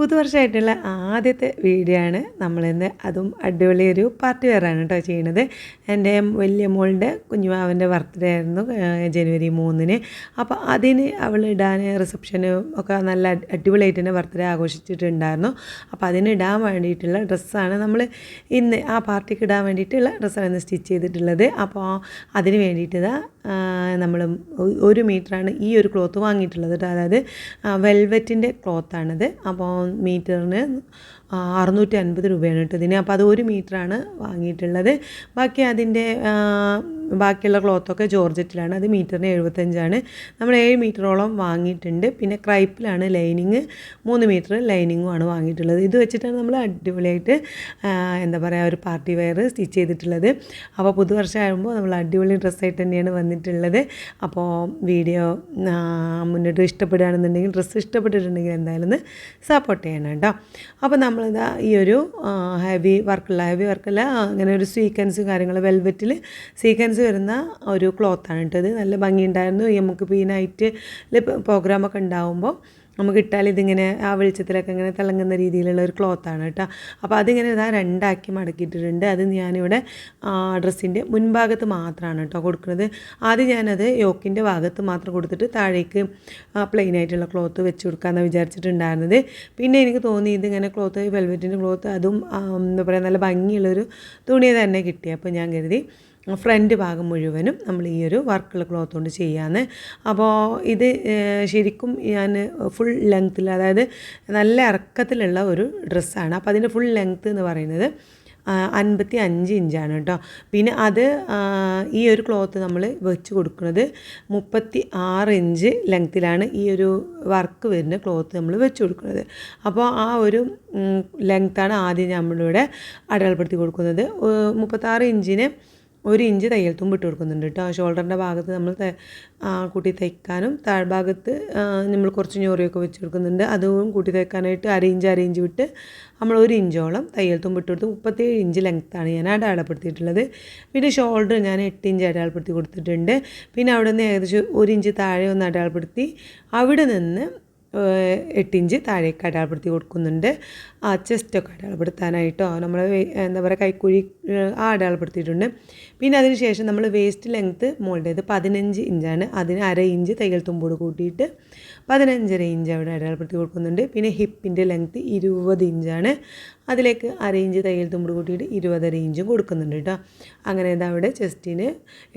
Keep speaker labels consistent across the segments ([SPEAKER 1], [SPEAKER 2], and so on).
[SPEAKER 1] പുതുവർഷമായിട്ടുള്ള ആദ്യത്തെ വീഡിയോ ആണ് നമ്മളിന്ന് അതും അടിപൊളി ഒരു പാർട്ടി വെയറാണ് കേട്ടോ ചെയ്യണത്. എന്റെ വലിയ മോളുടെ കുഞ്ഞുമാവന്റെ ബർത്ത്ഡേ ആയിരുന്നു ജനുവരി മൂന്നിന്. അപ്പോൾ അതിന് അവൾ ഇടാൻ റിസപ്ഷന് ഒക്കെ നല്ല അടി- അടിപൊളിയായിട്ട് തന്നെ ബർത്ത്ഡേ ആഘോഷിച്ചിട്ടുണ്ടായിരുന്നു. അപ്പോൾ അതിന് ഇടാൻ വേണ്ടിയിട്ടുള്ള ഡ്രസ്സാണ് നമ്മൾ ഇന്ന് ആ പാർട്ടിക്ക് ഇടാൻ വേണ്ടിയിട്ടുള്ള ഡ്രസ്സാണ് ഇന്ന് സ്റ്റിച്ച് ചെയ്തിട്ടുള്ളത്. അപ്പോൾ അതിന് വേണ്ടിയിട്ട് നമ്മൾ ഒരു മീറ്ററാണ് ഈ ഒരു ക്ലോത്ത് വാങ്ങിയിട്ടുള്ളത് അതായത് വെൽവെറ്റിന്റെ ക്ലോത്താണിത് അപ്പോൾ മീറ്ററിന് അറുന്നൂറ്റി അൻപത് രൂപയാണ് കേട്ടോ ഇതിന്. അപ്പോൾ അത് ഒരു മീറ്ററാണ് വാങ്ങിയിട്ടുള്ളത്. ബാക്കി അതിന്റെ ബാക്കിയുള്ള ക്ലോത്തൊക്കെ ജോർജറ്റിലാണ്. അത് മീറ്ററിന് എഴുപത്തഞ്ചാണ്. നമ്മൾ ഏഴ് മീറ്ററോളം വാങ്ങിയിട്ടുണ്ട്. പിന്നെ ക്രൈപ്പിലാണ് ലൈനിങ്. മൂന്ന് മീറ്റർ ലൈനിങ്ങുമാണ് വാങ്ങിയിട്ടുള്ളത്. ഇത് വെച്ചിട്ടാണ് നമ്മൾ അടിപൊളിയായിട്ട് എന്താ പറയുക ഒരു പാർട്ടി വെയർ സ്റ്റിച്ച് ചെയ്തിട്ടുള്ളത്. അപ്പോൾ പുതുവർഷമാകുമ്പോൾ നമ്മൾ അടിപൊളി ഡ്രസ്സായിട്ട് തന്നെയാണ് വന്നിട്ടുള്ളത്. അപ്പോൾ വീഡിയോ മുന്നോട്ട് ഇഷ്ടപ്പെടുകയാണെന്നുണ്ടെങ്കിൽ ഡ്രസ്സ് ഇഷ്ടപ്പെട്ടിട്ടുണ്ടെങ്കിൽ എന്തായാലും സപ്പോർട്ട് ചെയ്യണം കേട്ടോ. അപ്പോൾ നമ്മളിതാ ഈ ഒരു ഹെവി വർക്കുള്ള ഹെവി വർക്കല്ല അങ്ങനെ ഒരു സീക്വൻസ് കാര്യങ്ങൾ വെൽവെറ്റിൽ സീക്വൻസ് വരുന്ന ഒരു ക്ലോത്താണ് കേട്ടത് നല്ല ഭംഗിയുണ്ടായിരുന്നു. നമുക്ക് നമുക്കിപ്പോൾ ഈ നൈറ്റിൽ പ്രോഗ്രാമൊക്കെ ഉണ്ടാകുമ്പോൾ നമുക്ക് ഇട്ടാൽ ഇതിങ്ങനെ ആ വെളിച്ചത്തിലൊക്കെ ഇങ്ങനെ തിളങ്ങുന്ന രീതിയിലുള്ള ഒരു ക്ലോത്താണ് കേട്ടോ. അപ്പോൾ അതിങ്ങനെ ഇതാ രണ്ടാക്കി മടക്കിയിട്ടിട്ടുണ്ട്. അത് ഞാനിവിടെ ഡ്രസ്സിന്റെ മുൻഭാഗത്ത് മാത്രമാണ് കേട്ടോ കൊടുക്കുന്നത്. ആദ്യം ഞാനത് യോക്കിന്റെ ഭാഗത്ത് മാത്രം കൊടുത്തിട്ട് താഴേക്ക് പ്ലെയിൻ ആയിട്ടുള്ള ക്ലോത്ത് വെച്ച് കൊടുക്കാമെന്ന് വിചാരിച്ചിട്ടുണ്ടായിരുന്നത്. പിന്നെ എനിക്ക് തോന്നി ഇതിങ്ങനെ ക്ലോത്ത് വെൽവെറ്റിന്റെ ക്ലോത്ത് അതും എന്താ പറയുക നല്ല ഭംഗിയുള്ളൊരു തുണി തന്നെ കിട്ടി. അപ്പോൾ ഞാൻ കരുതി ഫ്രണ്ട് ഭാഗം മുഴുവനും നമ്മൾ ഈ ഒരു വർക്കുള്ള ക്ലോത്ത് കൊണ്ട് ചെയ്യാന്ന്. അപ്പോൾ ഇത് ശരിക്കും ഞാൻ ഫുൾ ലെങ്ത്തിൽ അതായത് നല്ല ഇറക്കത്തിലുള്ള ഒരു ഡ്രസ്സാണ്. അപ്പോൾ അതിന്റെ ഫുൾ ലെങ്ത്ത് എന്ന് പറയുന്നത് അൻപത്തി അഞ്ച് ഇഞ്ചാണ് കേട്ടോ. പിന്നെ അത് ഈ ഒരു ക്ലോത്ത് നമ്മൾ വെച്ച് കൊടുക്കുന്നത് മുപ്പത്തി ആറ് ഇഞ്ച് ലെങ്ത്തിലാണ് ഈ ഒരു വർക്ക് വരുന്ന ക്ലോത്ത് നമ്മൾ വെച്ച് കൊടുക്കുന്നത്. അപ്പോൾ ആ ഒരു ലെങ്ത്താണ് ആദ്യം നമ്മളിവിടെ അടയാളപ്പെടുത്തി കൊടുക്കുന്നത്. മുപ്പത്താറ് ഇഞ്ചിന് ഒരു ഇഞ്ച് തയ്യൽ തുമ്പ് ഇട്ട് കൊടുക്കുന്നുണ്ട് കേട്ടോ. ഷോൾഡറിന്റെ ഭാഗത്ത് നമ്മൾ കൂട്ടി തയ്ക്കാനും താഴ്ഭാഗത്ത് നമ്മൾ കുറച്ച് ഞൊറിയൊക്കെ വെച്ച് കൊടുക്കുന്നുണ്ട്. അതും കൂട്ടി തയ്ക്കാനായിട്ട് അര ഇഞ്ച് അര ഇഞ്ച് വിട്ട് നമ്മൾ ഒരു ഇഞ്ചോളം തയ്യൽ തുമ്പ് ഇട്ട് കൊടുത്ത് മുപ്പത്തേഴ് ഇഞ്ച് ലെങ്ത്താണ് ഞാൻ അടയാളപ്പെടുത്തിയിട്ടുള്ളത്. പിന്നെ ഷോൾഡർ ഞാൻ എട്ട് ഇഞ്ച് അടയാളപ്പെടുത്തി കൊടുത്തിട്ടുണ്ട്. പിന്നെ അവിടെ നിന്ന് ഏകദേശം ഒരു ഇഞ്ച് താഴെ ഒന്ന് അടയാളപ്പെടുത്തി. അവിടെ നിന്ന് ഏഹ് എട്ട് ഇഞ്ച് താഴേക്ക് അടയാളപ്പെടുത്തി കൊടുക്കുന്നുണ്ട്. ആ ചെസ്റ്റൊക്കെ അടയാളപ്പെടുത്താനായിട്ടോ നമ്മൾ എന്താ പറയുക കൈക്കുഴി ആ അടയാളപ്പെടുത്തിയിട്ടുണ്ട്. പിന്നെ അതിന് ശേഷം നമ്മൾ വേസ്റ്റ് ലെങ്ത്ത് മോളുടേത് പതിനഞ്ച് ഇഞ്ചാണ്. അതിന് അര ഇഞ്ച് തയ്യൽ തുമ്പോട് കൂട്ടിയിട്ട് പതിനഞ്ചര ഇഞ്ച് അവിടെ അടയാളപ്പെടുത്തി കൊടുക്കുന്നുണ്ട്. പിന്നെ ഹിപ്പിന്റെ ലെങ്ത്ത് ഇരുപത് ഇഞ്ചാണ് അതിലേക്ക് അര ഇഞ്ച് തയ്യൽ തുമ്പ് കൂട്ടിയിട്ട് ഇരുപതര ഇഞ്ചും കൊടുക്കുന്നുണ്ട് കേട്ടോ. അങ്ങനെ ഇതാ അവിടെ ചെസ്റ്റിന്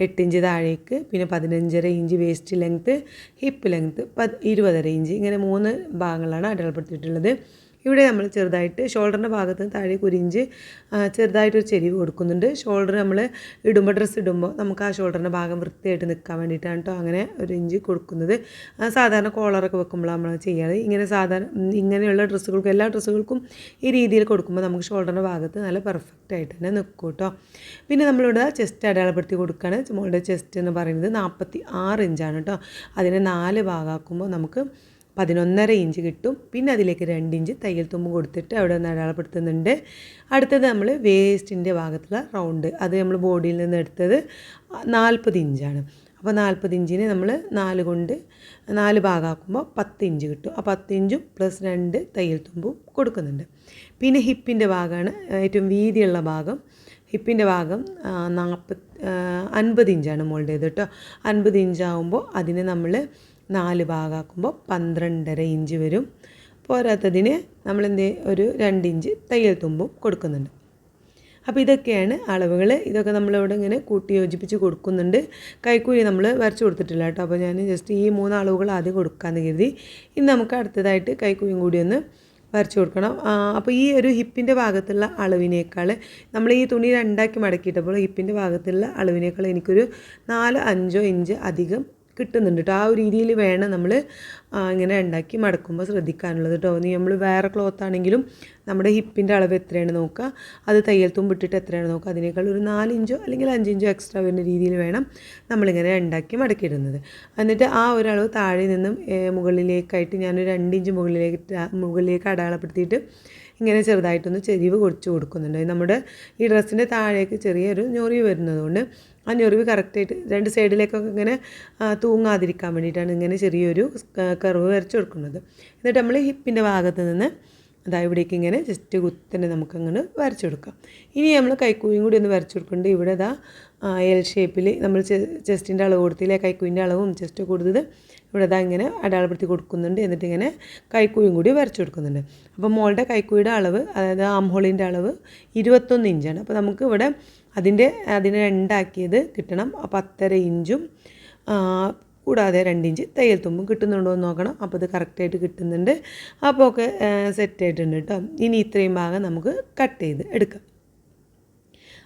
[SPEAKER 1] എട്ട് ഇഞ്ച് താഴേക്ക് പിന്നെ പതിനഞ്ചര inch waist length hip length പത് ഇരുപതര ഇഞ്ച് ഇങ്ങനെ മൂന്ന് ഭാഗങ്ങളാണ് അടയാളപ്പെടുത്തിയിട്ടുള്ളത്. ഇവിടെ നമ്മൾ ചെറുതായിട്ട് ഷോൾഡറിന്റെ ഭാഗത്ത് താഴെ കുരിഞ്ച് ചെറുതായിട്ടൊരു ചെരിവ് കൊടുക്കുന്നുണ്ട്. ഷോൾഡർ നമ്മൾ ഇടുമ്പോൾ ഡ്രസ്സ് ഇടുമ്പോൾ നമുക്ക് ആ ഷോൾഡറിന്റെ ഭാഗം വൃത്തിയായിട്ട് നിൽക്കാൻ വേണ്ടിയിട്ടാണ് കേട്ടോ അങ്ങനെ ഒരു ഇഞ്ച് കൊടുക്കുന്നത്. സാധാരണ കോളറൊക്കെ വെക്കുമ്പോൾ നമ്മൾ ചെയ്യാറ്. ഇങ്ങനെ സാധാരണ ഇങ്ങനെയുള്ള ഡ്രസ്സുകൾക്കും എല്ലാ ഡ്രസ്സുകൾക്കും ഈ രീതിയിൽ കൊടുക്കുമ്പോൾ നമുക്ക് ഷോൾഡറിന്റെ ഭാഗത്ത് നല്ല പെർഫെക്റ്റ് ആയിട്ട് തന്നെ നിൽക്കും കേട്ടോ പിന്നെ നമ്മളിവിടെ ചെസ്റ്റ് അടയാളപ്പെടുത്തി കൊടുക്കുകയാണ്. മോളുടെ ചെസ്റ്റ് എന്ന് പറയുന്നത് നാൽപ്പത്തി ആറ് ഇഞ്ചാണ് കേട്ടോ അതിനെ നാല് ഭാഗമാക്കുമ്പോൾ നമുക്ക് പതിനൊന്നര ഇഞ്ച് കിട്ടും. പിന്നെ അതിലേക്ക് രണ്ട് ഇഞ്ച് തയ്യൽ തുമ്പ് കൊടുത്തിട്ട് അവിടെ നിന്ന് അടയാളപ്പെടുത്തുന്നുണ്ട്. അടുത്തത് നമ്മൾ വേസ്റ്റിന്റെ ഭാഗത്തുള്ള റൗണ്ട്. അത് നമ്മൾ ബോഡിയിൽ നിന്ന് എടുത്തത് നാൽപ്പത് ഇഞ്ചാണ്. അപ്പോൾ നാൽപ്പത് ഇഞ്ചിന് നമ്മൾ നാല് കൊണ്ട് നാല് ഭാഗമാക്കുമ്പോൾ പത്ത് ഇഞ്ച് കിട്ടും. ആ പത്ത് ഇഞ്ചും പ്ലസ് രണ്ട് തയ്യൽ തുമ്പും കൊടുക്കുന്നുണ്ട്. പിന്നെ ഹിപ്പിന്റെ ഭാഗമാണ് ഏറ്റവും വീതിയുള്ള ഭാഗം. ഹിപ്പിന്റെ ഭാഗം നാൽപ്പത് അൻപത് ഇഞ്ചാണ് മോളുടേത് കേട്ടോ. അൻപത് ഇഞ്ചാകുമ്പോൾ അതിന് നമ്മൾ നാല് ഭാഗമാക്കുമ്പോൾ പന്ത്രണ്ടര ഇഞ്ച് വരും. പോരാത്തതിന് നമ്മളെന്ത് ഒരു രണ്ട് ഇഞ്ച് തയ്യൽ തുമ്പും കൊടുക്കുന്നുണ്ട്. അപ്പോൾ ഇതൊക്കെയാണ് അളവുകൾ ഇതൊക്കെ നമ്മളിവിടെ ഇങ്ങനെ കൂട്ടി യോജിപ്പിച്ച് കൊടുക്കുന്നുണ്ട്. കൈക്കൂലി നമ്മൾ വരച്ച് കൊടുത്തിട്ടില്ല കേട്ടോ. അപ്പോൾ ഞാൻ ജസ്റ്റ് ഈ മൂന്ന് അളവുകൾ ആദ്യം കൊടുക്കാമെന്ന് കരുതി. ഇനി നമുക്ക് അടുത്തതായിട്ട് കൈക്കൂലിയും കൂടി ഒന്ന് വരച്ച് കൊടുക്കണം. അപ്പോൾ ഈ ഒരു ഹിപ്പിന്റെ ഭാഗത്തുള്ള അളവിനേക്കാൾ നമ്മൾ ഈ തുണി രണ്ടാക്കി മടക്കിയിട്ടപ്പോൾ ഹിപ്പിന്റെ ഭാഗത്തുള്ള അളവിനേക്കാൾ എനിക്കൊരു നാല് അഞ്ചോ ഇഞ്ച് അധികം കിട്ടുന്നുണ്ട് കേട്ടോ ആ ഒരു രീതിയിൽ വേണം നമ്മൾ ഇങ്ങനെ ഉണ്ടാക്കി മടക്കുമ്പോൾ ശ്രദ്ധിക്കാനുള്ളത് കേട്ടോ ഇനി നമ്മൾ വേറെ ക്ലോത്ത് ആണെങ്കിലും നമ്മുടെ ഹിപ്പിന്റെ അളവ് എത്രയാണ് നോക്കുക. അത് തയ്യൽ തുമ്പിട്ടിട്ട് എത്രയാണ് നോക്കുക. അതിനേക്കാൾ ഒരു നാലിഞ്ചോ അല്ലെങ്കിൽ അഞ്ചിഞ്ചോ എക്സ്ട്രാ വരുന്ന രീതിയിൽ വേണം നമ്മളിങ്ങനെ ഉണ്ടാക്കി മടക്കിയിടുന്നത്. എന്നിട്ട് ആ ഒരളവ് താഴെ നിന്നും മുകളിലേക്കായിട്ട് ഞാനൊരു രണ്ടിഞ്ച് മുകളിലേക്ക് മുകളിലേക്ക് അടയാളപ്പെടുത്തിയിട്ട് ഇങ്ങനെ ചെറുതായിട്ടൊന്ന് ചെരിവ് കുറച്ച് കൊടുക്കുന്നുണ്ട്. നമ്മുടെ ഈ ഡ്രസ്സിന്റെ താഴേക്ക് ചെറിയൊരു ഞൊറി വരുന്നതുകൊണ്ട് ആ ഞൊറിവ് കറക്റ്റായിട്ട് രണ്ട് സൈഡിലേക്കൊക്കെ ഇങ്ങനെ തൂങ്ങാതിരിക്കാൻ വേണ്ടിയിട്ടാണ് ഇങ്ങനെ ചെറിയൊരു കർവ് വരച്ച് കൊടുക്കുന്നത്. എന്നിട്ട് നമ്മൾ ഹിപ്പിന്റെ ഭാഗത്ത് നിന്ന് അതാ ഇവിടേക്ക് ഇങ്ങനെ ജസ്റ്റ് കുത്തനെ നമുക്കങ്ങനെ വരച്ചെടുക്കാം ഇനി നമ്മൾ കൈക്കൂയും കൂടി ഒന്ന് വരച്ചു കൊടുക്കുന്നുണ്ട്. ഇവിടെ ഇതാ എൽ ഷേപ്പിൽ നമ്മൾ ചെസ്റ്റിന്റെ അളവ് കൊടുത്തില്ലേ? കൈക്കൂവിന്റെ അളവും ചെസ്റ്റ് കൊടുത്തത് ഇവിടെ ഇതാ ഇങ്ങനെ അടയാളപ്പെടുത്തി കൊടുക്കുന്നുണ്ട്. എന്നിട്ട് ഇങ്ങനെ കൈക്കൂയും കൂടി വരച്ചു കൊടുക്കുന്നുണ്ട്. അപ്പോൾ മോളുടെ കൈക്കൂയുടെ അളവ് അതായത് ആംഹോളിന്റെ അളവ് ഇരുപത്തൊന്ന് ഇഞ്ചാണ് അപ്പോൾ നമുക്ക് ഇവിടെ അതിന്റെ അതിനെ രണ്ടാക്കിയത് കിട്ടണം. പത്തര ഇഞ്ചും കൂടാതെ രണ്ട് ഇഞ്ച് തയ്യൽ തുമ്പും കിട്ടുന്നുണ്ടോ എന്ന് നോക്കണം. അപ്പോൾ ഇത് കറക്റ്റായിട്ട് കിട്ടുന്നുണ്ട്. അപ്പോൾ ഒക്കെ സെറ്റായിട്ടുണ്ട് കേട്ടോ ഇനി ഇത്രയും ഭാഗം നമുക്ക് കട്ട് ചെയ്ത് എടുക്കാം.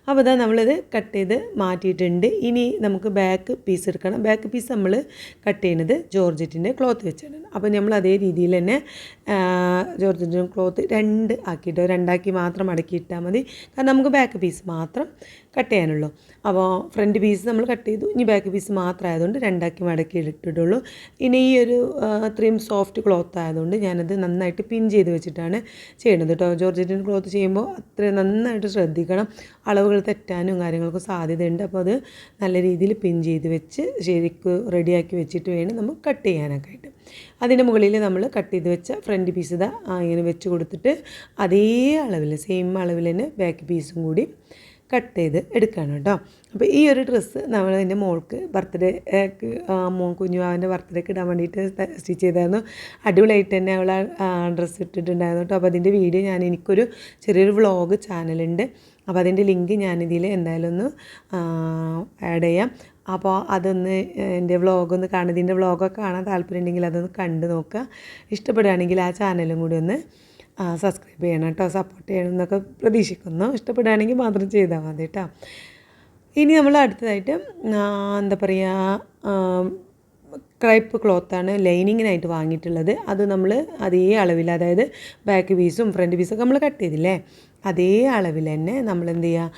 [SPEAKER 1] അപ്പോൾ ഇതാ നമ്മളിത് കട്ട് ചെയ്ത് മാറ്റിയിട്ടുണ്ട്. ഇനി നമുക്ക് ബാക്ക് പീസ് എടുക്കണം. ബാക്ക് പീസ് നമ്മൾ കട്ട് ചെയ്യുന്നത് ജോർജറ്റിന്റെ ക്ലോത്ത് വെച്ചാണ്. അപ്പോൾ നമ്മൾ അതേ രീതിയിൽ തന്നെ ജോർജറ്റിന്റെ ക്ലോത്ത് രണ്ട് ആക്കിയിട്ടോ രണ്ടാക്കി മാത്രം മടക്കിയിട്ടാൽ മതി. കാരണം നമുക്ക് ബാക്ക് പീസ് മാത്രം കട്ട് ചെയ്യാനുള്ളൂ. അപ്പോൾ ഫ്രണ്ട് പീസ് നമ്മൾ കട്ട് ചെയ്തു. ഇനി ബാക്ക് പീസ് മാത്രം ആയതുകൊണ്ട് രണ്ടാക്കി മടക്കി ഇട്ടിട്ടുള്ളൂ. ഇനി ഈ ഒരു അത്രയും സോഫ്റ്റ് ക്ലോത്ത് ആയതുകൊണ്ട് ഞാനത് നന്നായിട്ട് പിൻ ചെയ്ത് വെച്ചിട്ടാണ് ചെയ്യുന്നത് കേട്ടോ. ജോർജറ്റിന്റെ ക്ലോത്ത് ചെയ്യുമ്പോൾ അത്രയും നന്നായിട്ട് ശ്രദ്ധിക്കണം. അളവുകൾ തെറ്റാനും കാര്യങ്ങൾക്കും സാധ്യതയുണ്ട്. അപ്പോൾ അത് നല്ല രീതിയിൽ പിൻ ചെയ്ത് വെച്ച് ശരിക്ക് റെഡിയാക്കി വെച്ചിട്ട് വേണം നമുക്ക് കട്ട് ചെയ്യാനൊക്കെ ആയിട്ട്. അതിന്റെ മുകളിൽ നമ്മൾ കട്ട് ചെയ്ത് വെച്ച ഫ്രണ്ട് പീസ് ഇതാ ഇങ്ങനെ വെച്ച് കൊടുത്തിട്ട് അതേ അളവിൽ സെയിം അളവിൽ തന്നെ ബാക്ക് പീസും കൂടി കട്ട് ചെയ്ത് എടുക്കുകയാണ് കേട്ടോ. അപ്പോൾ ഈ ഒരു ഡ്രസ്സ് നമ്മൾ എന്റെ മോൾക്ക് ബർത്ത്ഡേ മോൻ കുഞ്ഞുവാവിന്റെ ബർത്ത്ഡേക്ക് ഇടാൻ വേണ്ടിയിട്ട് സ്റ്റിച്ച് ചെയ്തായിരുന്നു. അടിപൊളിയായിട്ട് തന്നെ അവൾ ഡ്രസ്സ് ഇട്ടിട്ടുണ്ടായിരുന്നു കേട്ടോ. അപ്പോൾ അതിന്റെ വീഡിയോ ഞാൻ എനിക്കൊരു ചെറിയൊരു വ്ളോഗ് ചാനലുണ്ട് അപ്പോൾ അതിന്റെ ലിങ്ക് ഞാനിതിൽ എന്തായാലും ഒന്ന് ആഡ് ചെയ്യാം. അപ്പോൾ അതൊന്ന് എന്റെ വ്ളോഗൊന്ന് കാണുക. ഇതിന്റെ വ്ളോഗൊക്കെ കാണാൻ താല്പര്യമുണ്ടെങ്കിൽ അതൊന്ന് കണ്ടു നോക്കുക. ഇഷ്ടപ്പെടുകയാണെങ്കിൽ ആ ചാനലും കൂടി ഒന്ന് സബ്സ്ക്രൈബ് ചെയ്യണം കേട്ടോ സപ്പോർട്ട് ചെയ്യണം എന്നൊക്കെ പ്രതീക്ഷിക്കുന്നു. ഇഷ്ടപ്പെടുകയാണെങ്കിൽ മാത്രം ചെയ്താൽ മതി കേട്ടോ ഇനി നമ്മൾ അടുത്തതായിട്ട് എന്താ പറയുക ക്രൈപ്പ് ക്ലോത്താണ് ലൈനിങ്ങിനായിട്ട് വാങ്ങിയിട്ടുള്ളത്. അത് നമ്മൾ അതേ അളവിൽ അതായത് ബാക്ക് പീസും ഫ്രണ്ട് പീസൊക്കെ നമ്മൾ കട്ട് ചെയ്തില്ലേ? അതേ അളവിൽ തന്നെ നമ്മൾ എന്ത് ചെയ്യുക?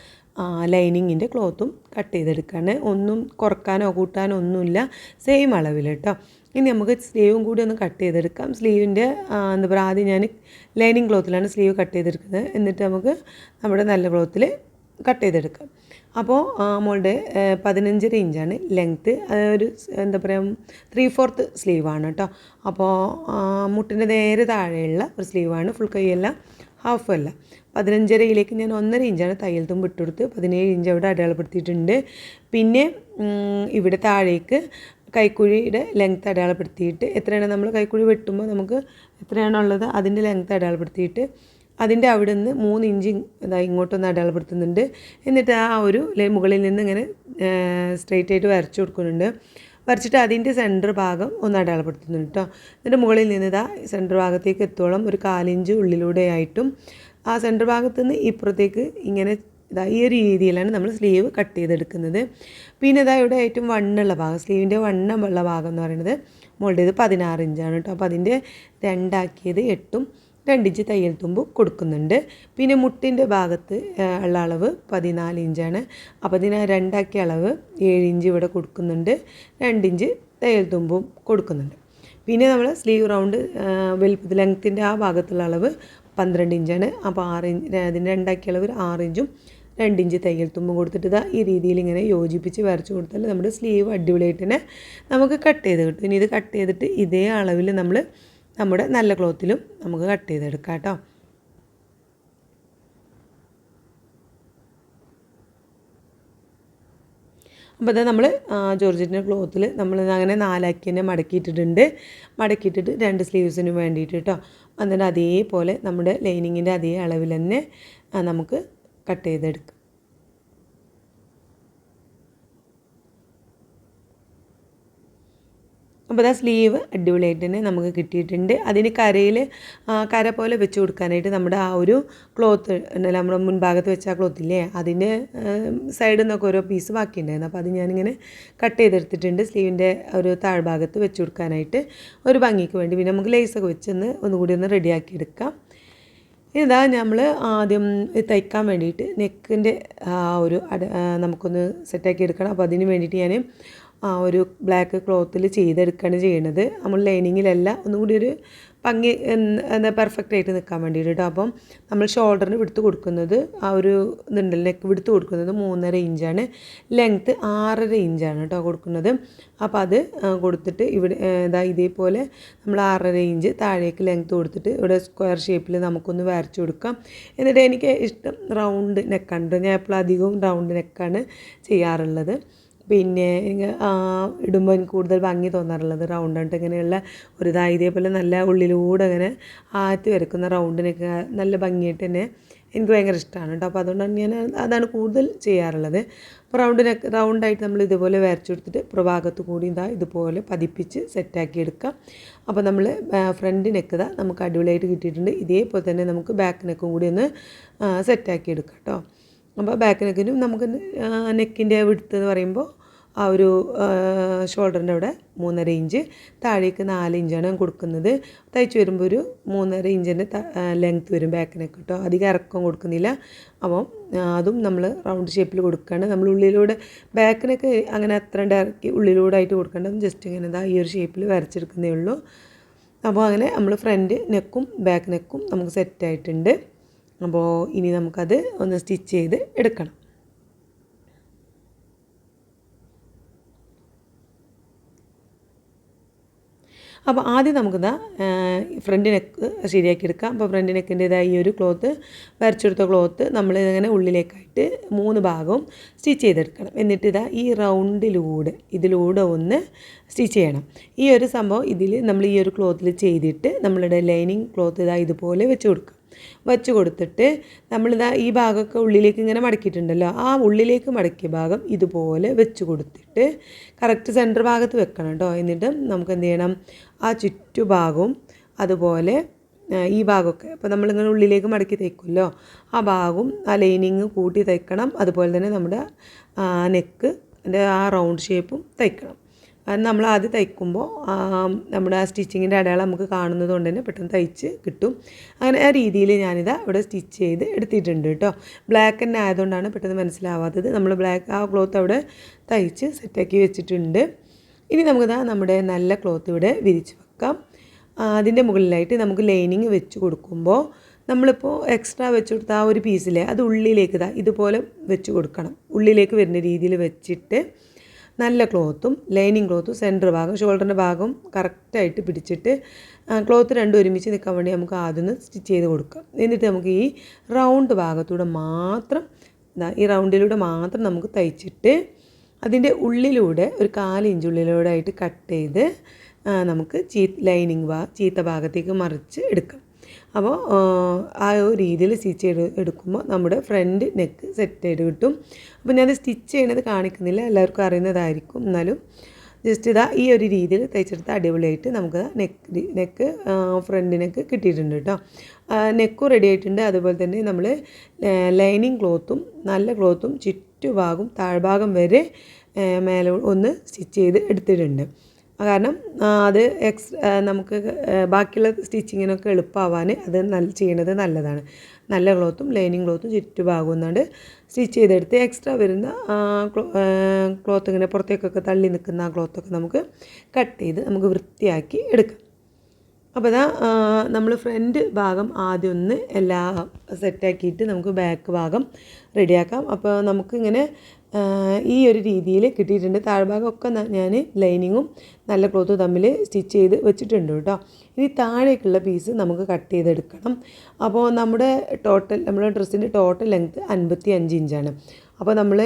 [SPEAKER 1] ലൈനിങ്ങിന്റെ ക്ലോത്തും കട്ട് ചെയ്തെടുക്കുകയാണ്. ഒന്നും കുറക്കാനോ കൂട്ടാനോ ഒന്നുമില്ല. സെയിം അളവിൽ കേട്ടോ. ഇനി നമുക്ക് സ്ലീവും കൂടി ഒന്ന് കട്ട് ചെയ്തെടുക്കാം. സ്ലീവിന്റെ എന്താ പറയുക ആദ്യം ഞാൻ ലൈനിങ് ക്ലോത്തിലാണ് സ്ലീവ് കട്ട് ചെയ്തെടുക്കുന്നത്. എന്നിട്ട് നമുക്ക് നമ്മുടെ നല്ല ക്ലോത്തിൽ കട്ട് ചെയ്തെടുക്കാം. അപ്പോൾ മോളുടെ പതിനഞ്ചര ഇഞ്ചാണ് ലെങ്ത്ത്. ഒരു എന്താ പറയുക ത്രീ ഫോർത്ത് സ്ലീവാണ് കേട്ടോ. അപ്പോൾ മുട്ടിന്റെ നേരെ താഴെയുള്ള ഒരു സ്ലീവാണ്. ഫുൾ കൈയല്ല ഹാഫും അല്ല. പതിനഞ്ചരയിലേക്ക് ഞാൻ ഒന്നര ഇഞ്ചാണ് തയ്യൽ തുമ്പ് ഇട്ടുകൊടുത്ത് പതിനേഴ് ഇഞ്ച് അവിടെ അടയാളപ്പെടുത്തിയിട്ടുണ്ട്. പിന്നെ ഇവിടെ താഴേക്ക് കൈക്കുഴിയുടെ ലെങ്ത്ത് അടയാളപ്പെടുത്തിയിട്ട് എത്രയാണ് നമ്മൾ കൈക്കുഴി വെട്ടുമ്പോൾ നമുക്ക് എത്രയാണുള്ളത് അതിന്റെ ലെങ്ത്ത് അടയാളപ്പെടുത്തിയിട്ട് അതിന്റെ അവിടെ നിന്ന് മൂന്ന് ഇഞ്ച് ഇങ്ങോട്ടൊന്ന് അടയാളപ്പെടുത്തുന്നുണ്ട്. എന്നിട്ട് ആ ഒരു മുകളിൽ നിന്ന് ഇങ്ങനെ സ്ട്രെയിറ്റ് ആയിട്ട് വരച്ചു കൊടുക്കുന്നുണ്ട്. വരച്ചിട്ട് അതിന്റെ സെന്റർ ഭാഗം ഒന്ന് അടയാളപ്പെടുത്തുന്നുണ്ട് കേട്ടോ എന്നിട്ട് മുകളിൽ നിന്ന് ഇതാ സെന്റർ ഭാഗത്തേക്ക് എത്തോളം ഒരു കാലിഞ്ച് ഉള്ളിലൂടെ ആയിട്ടും ആ സെന്റർ ഭാഗത്ത് നിന്ന് ഇപ്പുറത്തേക്ക് ഇങ്ങനെ ഇതാ ഈ ഒരു രീതിയിലാണ് നമ്മൾ സ്ലീവ് കട്ട് ചെയ്തെടുക്കുന്നത്. പിന്നെ ഇതാ ഇവിടെ ഏറ്റവും വണ്ണുള്ള ഭാഗം സ്ലീവിന്റെ വണ്ണമുള്ള ഭാഗം എന്ന് പറയുന്നത് മോളുടേത് പതിനാറ് ഇഞ്ചാണ് കേട്ടോ. അപ്പോൾ അതിന്റെ രണ്ടാക്കിയത് എട്ടും രണ്ടിഞ്ച് തയ്യൽ തുമ്പ് കൊടുക്കുന്നുണ്ട്. പിന്നെ മുട്ടിന്റെ ഭാഗത്ത് ഉള്ള അളവ് പതിനാല് ഇഞ്ചാണ് അപ്പോൾ ഇതിന് രണ്ടാക്കിയ അളവ് ഏഴ് ഇഞ്ച് ഇവിടെ കൊടുക്കുന്നുണ്ട്. രണ്ടിഞ്ച് തയ്യൽ തുമ്പും കൊടുക്കുന്നുണ്ട്. പിന്നെ നമ്മൾ സ്ലീവ് റൗണ്ട് വലുപ്പത്തിൽ ലെങ്ത്തിന്റെ ആ ഭാഗത്തുള്ള അളവ് പന്ത്രണ്ട് ഇഞ്ചാണ്. അപ്പോൾ ആറ് ഇഞ്ച് അതിന് രണ്ടാക്കി അളവ് ആറ് ഇഞ്ചും രണ്ടിഞ്ച് തയ്യൽ തുമ്പും കൊടുത്തിട്ട് ഇതാ ഈ രീതിയിൽ ഇങ്ങനെ യോജിപ്പിച്ച് വരച്ച് കൊടുത്താൽ നമ്മുടെ സ്ലീവ് അടിപൊളിയായിട്ട് തന്നെ നമുക്ക് കട്ട് ചെയ്ത് കിട്ടും. ഇനി ഇത് കട്ട് ചെയ്തിട്ട് ഇതേ അളവിൽ നമ്മൾ നമ്മുടെ നല്ല ക്ലോത്തിലും നമുക്ക് കട്ട് ചെയ്തെടുക്കാം കേട്ടോ. അപ്പോൾ അത് നമ്മൾ ജോർജറ്റിന്റെ ക്ലോത്തിൽ നമ്മൾ അങ്ങനെ നാലാക്കി തന്നെ മടക്കിയിട്ടിട്ടുണ്ട്. മടക്കിയിട്ടിട്ട് രണ്ട് സ്ലീവ്സിന് വേണ്ടിയിട്ട് കേട്ടോ എന്നിട്ട് അതേപോലെ നമ്മുടെ ലൈനിങ്ങിന്റെ അതേ അളവിൽ തന്നെ നമുക്ക് കട്ട് ചെയ്തെടുക്കാം. അപ്പോൾ ആ സ്ലീവ് അടിപൊളിയായിട്ട് തന്നെ നമുക്ക് കിട്ടിയിട്ടുണ്ട്. അതിന് കരയിൽ കര പോലെ വെച്ച് കൊടുക്കാനായിട്ട് നമ്മുടെ ആ ഒരു ക്ലോത്ത് ഉണ്ടല്ലോ നമ്മുടെ മുൻഭാഗത്ത് വെച്ച ആ ക്ലോത്ത് ഇല്ലേ അതിന്റെ സൈഡിൽ നിന്നൊക്കെ ഓരോ പീസ് ബാക്കിയുണ്ടായിരുന്നു. അപ്പോൾ അത് ഞാനിങ്ങനെ കട്ട് ചെയ്തെടുത്തിട്ടുണ്ട് സ്ലീവിന്റെ ഒരു താഴ്ഭാഗത്ത് വെച്ച് കൊടുക്കാനായിട്ട് ഒരു ഭംഗിക്ക് വേണ്ടി. പിന്നെ നമുക്ക് ലേസൊക്കെ വെച്ചൊന്ന് ഒന്നുകൂടി ഒന്ന് റെഡിയാക്കി എടുക്കാം. ഇതാ നമ്മൾ ആദ്യം തയ്ക്കാൻ വേണ്ടിയിട്ട് നെക്കിന്റെ ആ ഒരു നമുക്കൊന്ന് സെറ്റാക്കി എടുക്കണം. അപ്പോൾ അതിന് വേണ്ടിയിട്ട് ഞാൻ ആ ഒരു ബ്ലാക്ക് ക്ലോത്തിൽ ചെയ്തെടുക്കുകയാണ് ചെയ്യണത്. നമ്മൾ ലൈനിങ്ങിലല്ല ഒന്നുകൂടി ഒരു ഭംഗി എന്താ പെർഫെക്റ്റ് ആയിട്ട് നിൽക്കാൻ വേണ്ടിയിട്ട് അപ്പം നമ്മൾ ഷോൾഡറിന് വിടുത്ത് കൊടുക്കുന്നത് ആ ഒരു ഇതുണ്ടല്ലോ നെക്ക് വിടുത്ത് കൊടുക്കുന്നത് മൂന്നര ഇഞ്ചാണ്. ലെങ്ത്ത് ആറര ഇഞ്ചാണ് കേട്ടോ കൊടുക്കുന്നത്. അപ്പോൾ അത് കൊടുത്തിട്ട് ഇവിടെ ഇതാ ഇതേപോലെ നമ്മൾ ആറര ഇഞ്ച് താഴേക്ക് ലെങ്ത്ത് കൊടുത്തിട്ട് ഇവിടെ സ്ക്വയർ ഷേപ്പിൽ നമുക്കൊന്ന് വരച്ച് കൊടുക്കാം. എന്നിട്ട് എനിക്ക് ഇഷ്ടം റൗണ്ട് നെക്കാണ് ഞാൻ എപ്പോഴും അധികവും റൗണ്ട് നെക്കാണ് ചെയ്യാറുള്ളത്. പിന്നെ ഇടുമ്പോൾ എനിക്ക് കൂടുതൽ ഭംഗി തോന്നാറുള്ളത് റൗണ്ട് ആയിട്ട് ഇങ്ങനെയുള്ള ഒരു ഇതാ ഇതേപോലെ നല്ല ഉള്ളിലൂടെ അങ്ങനെ ആറ്റി വരക്കുന്ന റൗണ്ടിനൊക്കെ നല്ല ഭംഗിയായിട്ട് തന്നെ എനിക്ക് ഭയങ്കര ഇഷ്ടമാണ് കേട്ടോ അപ്പോൾ അതുകൊണ്ടാണ് ഞാൻ അതാണ് കൂടുതൽ ചെയ്യാറുള്ളത്. അപ്പോൾ റൗണ്ടിനൊക്കെ റൗണ്ടായിട്ട് നമ്മൾ ഇതുപോലെ വരച്ചു കൊടുത്തിട്ട് പ്രഭാഗത്ത് കൂടി ഇതാ ഇതുപോലെ പതിപ്പിച്ച് സെറ്റാക്കി എടുക്കാം. അപ്പോൾ നമ്മൾ ഫ്രണ്ട് നെക്ക് ഇതാ നമുക്ക് അടിപൊളിയായിട്ട് കിട്ടിയിട്ടുണ്ട്. ഇതേപോലെ തന്നെ നമുക്ക് ബാക്ക് നെക്കും കൂടി ഒന്ന് സെറ്റാക്കി എടുക്കാം കേട്ടോ അപ്പോൾ ബാക്ക് നെക്കിനും നമുക്ക് നെക്കിന്റെ വിടുത്ത് എന്ന് പറയുമ്പോൾ ആ ഒരു ഷോൾഡറിന്റെ അവിടെ മൂന്നര ഇഞ്ച്. താഴേക്ക് നാല് ഇഞ്ചാണ് കൊടുക്കുന്നത്. തയ്ച്ച് വരുമ്പോൾ ഒരു മൂന്നര ഇഞ്ചിന്റെ ലെങ്ത്ത് വരും ബാക്ക് നെക്ക് കേട്ടോ അധികം ഇറക്കം കൊടുക്കുന്നില്ല. അപ്പം അതും നമ്മൾ റൗണ്ട് ഷേപ്പിൽ കൊടുക്കുകയാണ് നമ്മൾ ഉള്ളിലൂടെ ബാക്കിനൊക്കെ അങ്ങനെ അത്ര ഇറക്കി ഉള്ളിലൂടെ ആയിട്ട് കൊടുക്കേണ്ടത് ജസ്റ്റ് ഇങ്ങനെ ഇതാ ഈ ഒരു ഷേപ്പിൽ വരച്ചെടുക്കുന്നേ ഉള്ളൂ. അപ്പോൾ അങ്ങനെ നമ്മൾ ഫ്രണ്ട് നെക്കും ബാക്ക് നെക്കും നമുക്ക് സെറ്റായിട്ടുണ്ട് അപ്പോൾ ഇനി നമുക്കത് ഒന്ന് സ്റ്റിച്ച് ചെയ്ത് എടുക്കണം. അപ്പോൾ ആദ്യം നമുക്കിതാ ഫ്രണ്ട് നെക്ക് ശരിയാക്കി എടുക്കാം അപ്പോൾ ഫ്രണ്ട് നെക്കിന്റെതായ ഈ ഒരു ക്ലോത്ത് വരച്ചെടുത്ത ക്ലോത്ത് നമ്മൾ ഇങ്ങനെ ഉള്ളിലേക്കായിട്ട് മൂന്ന് ഭാഗവും സ്റ്റിച്ച് ചെയ്തെടുക്കണം. എന്നിട്ട് ഇതാ ഈ റൗണ്ടിലൂടെ ഇതിലൂടെ ഒന്ന് സ്റ്റിച്ച് ചെയ്യണം. ഈ ഒരു സംഭവം ഇതിൽ നമ്മൾ ഈ ഒരു ക്ലോത്തിൽ ചെയ്തിട്ട് നമ്മളുടെ ലൈനിങ് ക്ലോത്ത് ഇതാ ഇതുപോലെ വെച്ച് കൊടുക്കുക. വച്ച് കൊടുത്തിട്ട് നമ്മളിതാ ഈ ഭാഗമൊക്കെ ഉള്ളിലേക്ക് ഇങ്ങനെ മടക്കിയിട്ടുണ്ടല്ലോ ആ ഉള്ളിലേക്ക് മടക്കിയ ഭാഗം ഇതുപോലെ വെച്ച് കൊടുത്തിട്ട് കറക്റ്റ് സെന്റർ ഭാഗത്ത് വെക്കണം കേട്ടോ എന്നിട്ട് നമുക്ക് എന്ത് ചെയ്യണം? ആ ചുറ്റുഭാഗവും അതുപോലെ ഈ ഭാഗമൊക്കെ അപ്പോൾ നമ്മളിങ്ങനെ ഉള്ളിലേക്ക് മടക്കി തയ്ക്കുമല്ലോ ആ ഭാഗവും ആ ലൈനിങ് കൂട്ടി തയ്ക്കണം അതുപോലെ തന്നെ നമ്മുടെ നെക്ക് ആ റൗണ്ട് ഷേപ്പും തയ്ക്കണം അത് നമ്മൾ ആദ്യം തയ്ക്കുമ്പോൾ നമ്മുടെ ആ സ്റ്റിച്ചിങ്ങിന്റെ അടയാളം നമുക്ക് കാണുന്നത് കൊണ്ട് തന്നെ പെട്ടെന്ന് തയ്ച്ച് കിട്ടും. അങ്ങനെ ആ രീതിയിൽ ഞാനിതാ ഇവിടെ സ്റ്റിച്ച് ചെയ്ത് എടുത്തിട്ടുണ്ട് കേട്ടോ. ബ്ലാക്ക് തന്നെ ആയതുകൊണ്ടാണ് പെട്ടെന്ന് മനസ്സിലാവാത്തത്. നമ്മൾ ബ്ലാക്ക് ആ ക്ലോത്ത് അവിടെ തയ്ച്ച് സെറ്റാക്കി വെച്ചിട്ടുണ്ട്. ഇനി നമുക്കിതാ നമ്മുടെ നല്ല ക്ലോത്ത് ഇവിടെ വിരിച്ച് വെക്കാം. അതിന്റെ മുകളിലായിട്ട് നമുക്ക് ലൈനിങ് വെച്ച് കൊടുക്കുമ്പോൾ നമ്മളിപ്പോൾ എക്സ്ട്രാ വെച്ച് കൊടുത്ത ആ ഒരു പീസിലെ അത് ഉള്ളിലേക്ക് ഇതാ ഇതുപോലെ വെച്ച് കൊടുക്കണം. ഉള്ളിലേക്ക് വരുന്ന രീതിയിൽ വെച്ചിട്ട് നല്ല ക്ലോത്തും ലൈനിങ് ക്ലോത്തും സെന്റർ ഭാഗം ഷോൾഡറിന്റെ ഭാഗം കറക്റ്റായിട്ട് പിടിച്ചിട്ട് ക്ലോത്ത് രണ്ടും ഒരുമിച്ച് നിൽക്കാൻ വേണ്ടി നമുക്ക് ആദ്യം സ്റ്റിച്ച് ചെയ്ത് കൊടുക്കാം. എന്നിട്ട് നമുക്ക് ഈ റൗണ്ട് ഭാഗത്തൂടെ മാത്രം ഈ റൗണ്ടിലൂടെ മാത്രം നമുക്ക് തയ്ച്ചിട്ട് അതിന്റെ ഉള്ളിലൂടെ ഒരു കാലിഞ്ച് ഉള്ളിലൂടെ ആയിട്ട് കട്ട് ചെയ്ത് നമുക്ക് ചീ ലൈനിങ് ഭാ ചീത്ത ഭാഗത്തേക്ക് മറിച്ച് എടുക്കാം. അപ്പോൾ ആ ഒരു രീതിയിൽ സ്റ്റിച്ച് ചെയ്ത് എടുക്കുമ്പോൾ നമ്മുടെ ഫ്രണ്ട് നെക്ക് സെറ്റ് ചെയ്ത് കിട്ടും. അപ്പോൾ ഞാനത് സ്റ്റിച്ച് ചെയ്യണത് കാണിക്കുന്നില്ല. എല്ലാവർക്കും അറിയുന്നതായിരിക്കും. എന്നാലും ജസ്റ്റ് ഇതാ ഈ ഒരു രീതിയിൽ തയ്ച്ചെടുത്ത് അടിപൊളിയായിട്ട് നമുക്ക് നെക്ക് നെക്ക് ഫ്രണ്ട് നെക്ക് കിട്ടിയിട്ടുണ്ട് കേട്ടോ. നെക്കും റെഡി ആയിട്ടുണ്ട്. അതുപോലെ തന്നെ നമ്മൾ ലൈനിങ് ക്ലോത്തും നല്ല ക്ലോത്തും ചുറ്റുഭാഗം താഴ്ഭാഗം വരെ മേലെ ഒന്ന് സ്റ്റിച്ച് ചെയ്ത് എടുത്തിട്ടുണ്ട്. കാരണം അത് എക്സ് നമുക്ക് ബാക്കിയുള്ള സ്റ്റിച്ചിങ്ങിനൊക്കെ എളുപ്പമാവാൻ അത് നല്ല ചെയ്യണത് നല്ലതാണ്. നല്ല ക്ലോത്തും ലൈനിങ് ക്ലോത്തും ചുറ്റുഭാഗം ഒന്നാണ്ട് സ്റ്റിച്ച് ചെയ്തെടുത്ത് എക്സ്ട്രാ വരുന്ന ക്ലോത്ത് ഇങ്ങനെ പുറത്തേക്കൊക്കെ തള്ളി നിൽക്കുന്ന ആ ക്ലോത്തൊക്കെ നമുക്ക് കട്ട് ചെയ്ത് നമുക്ക് വൃത്തിയാക്കി എടുക്കാം. അപ്പോൾ ഇതാ നമ്മൾ ഫ്രണ്ട് ഭാഗം ആദ്യം ഒന്ന് എല്ലാം സെറ്റാക്കിയിട്ട് നമുക്ക് ബാക്ക് ഭാഗം റെഡിയാക്കാം അപ്പോൾ നമുക്കിങ്ങനെ ഈ ഒരു രീതിയിൽ കിട്ടിയിട്ടുണ്ട്. താഴ്ഭാഗമൊക്കെ ഞാൻ ലൈനിങ്ങും നല്ല ക്ലോത്ത് തമ്മിൽ സ്റ്റിച്ച് ചെയ്ത് വെച്ചിട്ടുണ്ട് കേട്ടോ. ഇനി താഴേക്കുള്ള പീസ് നമുക്ക് കട്ട് ചെയ്തെടുക്കണം. അപ്പോൾ നമ്മുടെ ടോട്ടൽ നമ്മുടെ ഡ്രസ്സിന്റെ ടോട്ടൽ ലെങ്ത്ത് അൻപത്തി അഞ്ച് ഇഞ്ചാണ്. അപ്പോൾ നമ്മൾ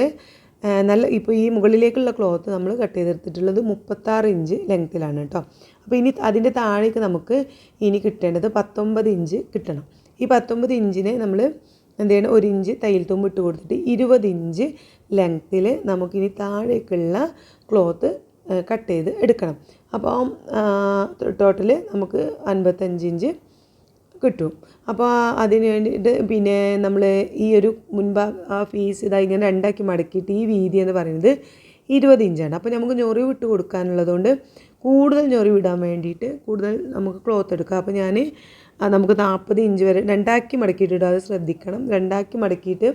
[SPEAKER 1] നല്ല ഇപ്പോൾ ഈ മുകളിലേക്കുള്ള ക്ലോത്ത് നമ്മൾ കട്ട് ചെയ്തെടുത്തിട്ടുള്ളത് മുപ്പത്താറ് ഇഞ്ച് ലെങ്ത്തിലാണ് കേട്ടോ. അപ്പോൾ ഇനി അതിന്റെ താഴേക്ക് നമുക്ക് ഇനി കിട്ടേണ്ടത് പത്തൊമ്പത് ഇഞ്ച് കിട്ടണം. ഈ പത്തൊമ്പത് ഇഞ്ചിനെ നമ്മൾ എന്ത് ചെയ്യണം ഒരു ഇഞ്ച് തയ്യൽ തുമ്പ് ഇട്ട് കൊടുത്തിട്ട് ഇരുപത് ഇഞ്ച് ലെങ്ത്തിൽ നമുക്കിനി താഴേക്കുള്ള ക്ലോത്ത് കട്ട് ചെയ്ത് എടുക്കണം. അപ്പോൾ ടോട്ടൽ നമുക്ക് അൻപത്തഞ്ച് ഇഞ്ച് കിട്ടും. അപ്പോൾ അതിന് വേണ്ടിയിട്ട് പിന്നെ നമ്മൾ ഈ ഒരു മുൻഭാഗ ആ ഫീസ് ഇതാ ഇങ്ങനെ രണ്ടാക്കി മടക്കിയിട്ട് ഈ വീതി എന്ന് പറയുന്നത് ഇരുപത് ഇഞ്ചാണ്. അപ്പോൾ നമുക്ക് ഞൊറിവ് വിട്ട് കൊടുക്കാനുള്ളതുകൊണ്ട് കൂടുതൽ ഞൊറിവ് വിടാൻ വേണ്ടിയിട്ട് കൂടുതൽ നമുക്ക് ക്ലോത്ത് എടുക്കാം. അപ്പോൾ ഞാൻ നമുക്ക് നാൽപ്പത് ഇഞ്ച് വരെ രണ്ടാക്കി മടക്കിയിട്ട് അത് ശ്രദ്ധിക്കണം. രണ്ടാക്കി മടക്കിയിട്ട്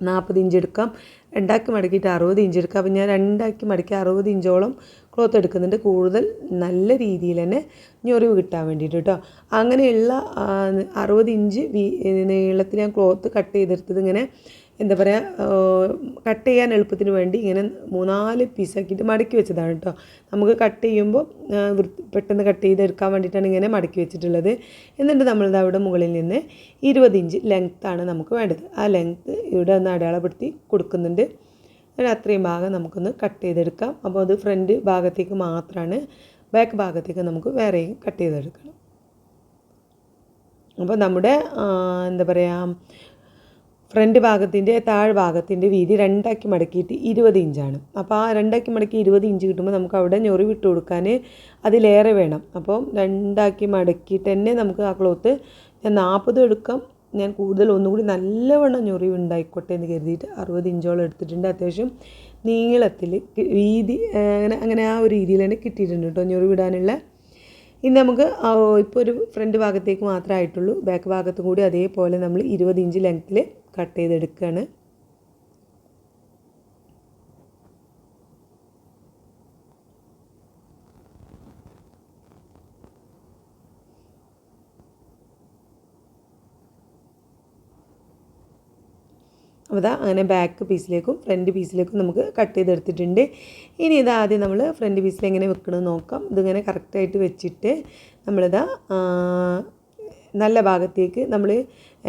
[SPEAKER 1] നാൽപ്പത് ഇഞ്ച് എടുക്കാം. രണ്ടാക്കി മടക്കിയിട്ട് അറുപത് ഇഞ്ച് എടുക്കാം. അപ്പോൾ ഞാൻ രണ്ടാക്കി മടക്കി അറുപത് ഇഞ്ചോളം ക്ലോത്ത് എടുക്കുന്നുണ്ട്. കൂടുതൽ നല്ല രീതിയിൽ തന്നെ ഞൊറിവ് കിട്ടാൻ വേണ്ടിയിട്ട് കേട്ടോ അങ്ങനെയുള്ള അറുപത് ഇഞ്ച് വീ നീളത്തിൽ ഞാൻ ക്ലോത്ത് കട്ട് ചെയ്തെടുത്തത് ഇങ്ങനെ എന്താ പറയുക കട്ട് ചെയ്യാൻ എളുപ്പത്തിന് വേണ്ടി ഇങ്ങനെ മൂന്നാൽ പീസാക്കിയിട്ട് മടക്കി വെച്ചതാണ് കേട്ടോ നമുക്ക് കട്ട് ചെയ്യുമ്പോൾ പെട്ടെന്ന് കട്ട് ചെയ്തെടുക്കാൻ വേണ്ടിയിട്ടാണ് ഇങ്ങനെ മടക്കി വെച്ചിട്ടുള്ളത്. എന്നിട്ട് നമ്മളിത് അവിടെ മുകളിൽ നിന്ന് ഇരുപത് ഇഞ്ച് ലെങ്ത്താണ് നമുക്ക് വേണ്ടത്. ആ ലെങ്ത്ത് ഇവിടെ ഒന്ന് അടയാളപ്പെടുത്തി കൊടുക്കുന്നുണ്ട്. അങ്ങനെ അത്രയും ഭാഗം നമുക്കൊന്ന് കട്ട് ചെയ്തെടുക്കാം. അപ്പോൾ അത് ഫ്രണ്ട് ഭാഗത്തേക്ക് മാത്രമാണ് ബാക്ക് ഭാഗത്തേക്ക് നമുക്ക് വേറെയും കട്ട് ചെയ്തെടുക്കണം. അപ്പോൾ നമ്മുടെ എന്താ പറയുക ഫ്രണ്ട് ഭാഗത്തിന്റെ താഴ്ഭാഗത്തിന്റെ വീതി രണ്ടാക്കി മടക്കിയിട്ട് ഇരുപത് ഇഞ്ചാണ്. അപ്പോൾ ആ രണ്ടാക്കി മടക്കി ഇരുപത് ഇഞ്ച് കിട്ടുമ്പോൾ നമുക്ക് അവിടെ ഞൊറി വിട്ട് കൊടുക്കാൻ അതിലേറെ വേണം. അപ്പോൾ രണ്ടാക്കി മടക്കിയിട്ട് തന്നെ നമുക്ക് ആ ക്ലോത്ത് ഞാൻ നാൽപ്പതും എടുക്കാം. ഞാൻ കൂടുതൽ ഒന്നുകൂടി നല്ലവണ്ണം ഞൊറി ഉണ്ടായിക്കോട്ടെ എന്ന് കരുതിയിട്ട് അറുപത് ഇഞ്ചോളം എടുത്തിട്ടുണ്ട്. അത്യാവശ്യം നീളത്തിൽ വീതി അങ്ങനെ അങ്ങനെ ആ ഒരു രീതിയിൽ തന്നെ കിട്ടിയിട്ടുണ്ട് കേട്ടോ ഞൊറി വിടാനുള്ള. ഇനി നമുക്ക് ഇപ്പോൾ ഒരു ഫ്രണ്ട് ഭാഗത്തേക്ക് മാത്രമേ ആയിട്ടുള്ളൂ. ബാക്ക് ഭാഗത്തും കൂടി അതേപോലെ നമ്മൾ ഇരുപത് ഇഞ്ച് ലെങ്ത്തിൽ കട്ട് ചെയ്തെടുക്കുകയാണ് അപ്പോൾ ഇതാ അങ്ങനെ ബാക്ക് പീസിലേക്കും ഫ്രണ്ട് പീസിലേക്കും നമുക്ക് കട്ട് ചെയ്തെടുത്തിട്ടുണ്ട്. ഇനി ഇത് ആദ്യം നമ്മൾ ഫ്രണ്ട് പീസിൽ എങ്ങനെ വെക്കണമെന്ന് നോക്കാം. ഇതിങ്ങനെ കറക്റ്റായിട്ട് വെച്ചിട്ട് നമ്മളിതാ നല്ല ഭാഗത്തേക്ക് നമ്മൾ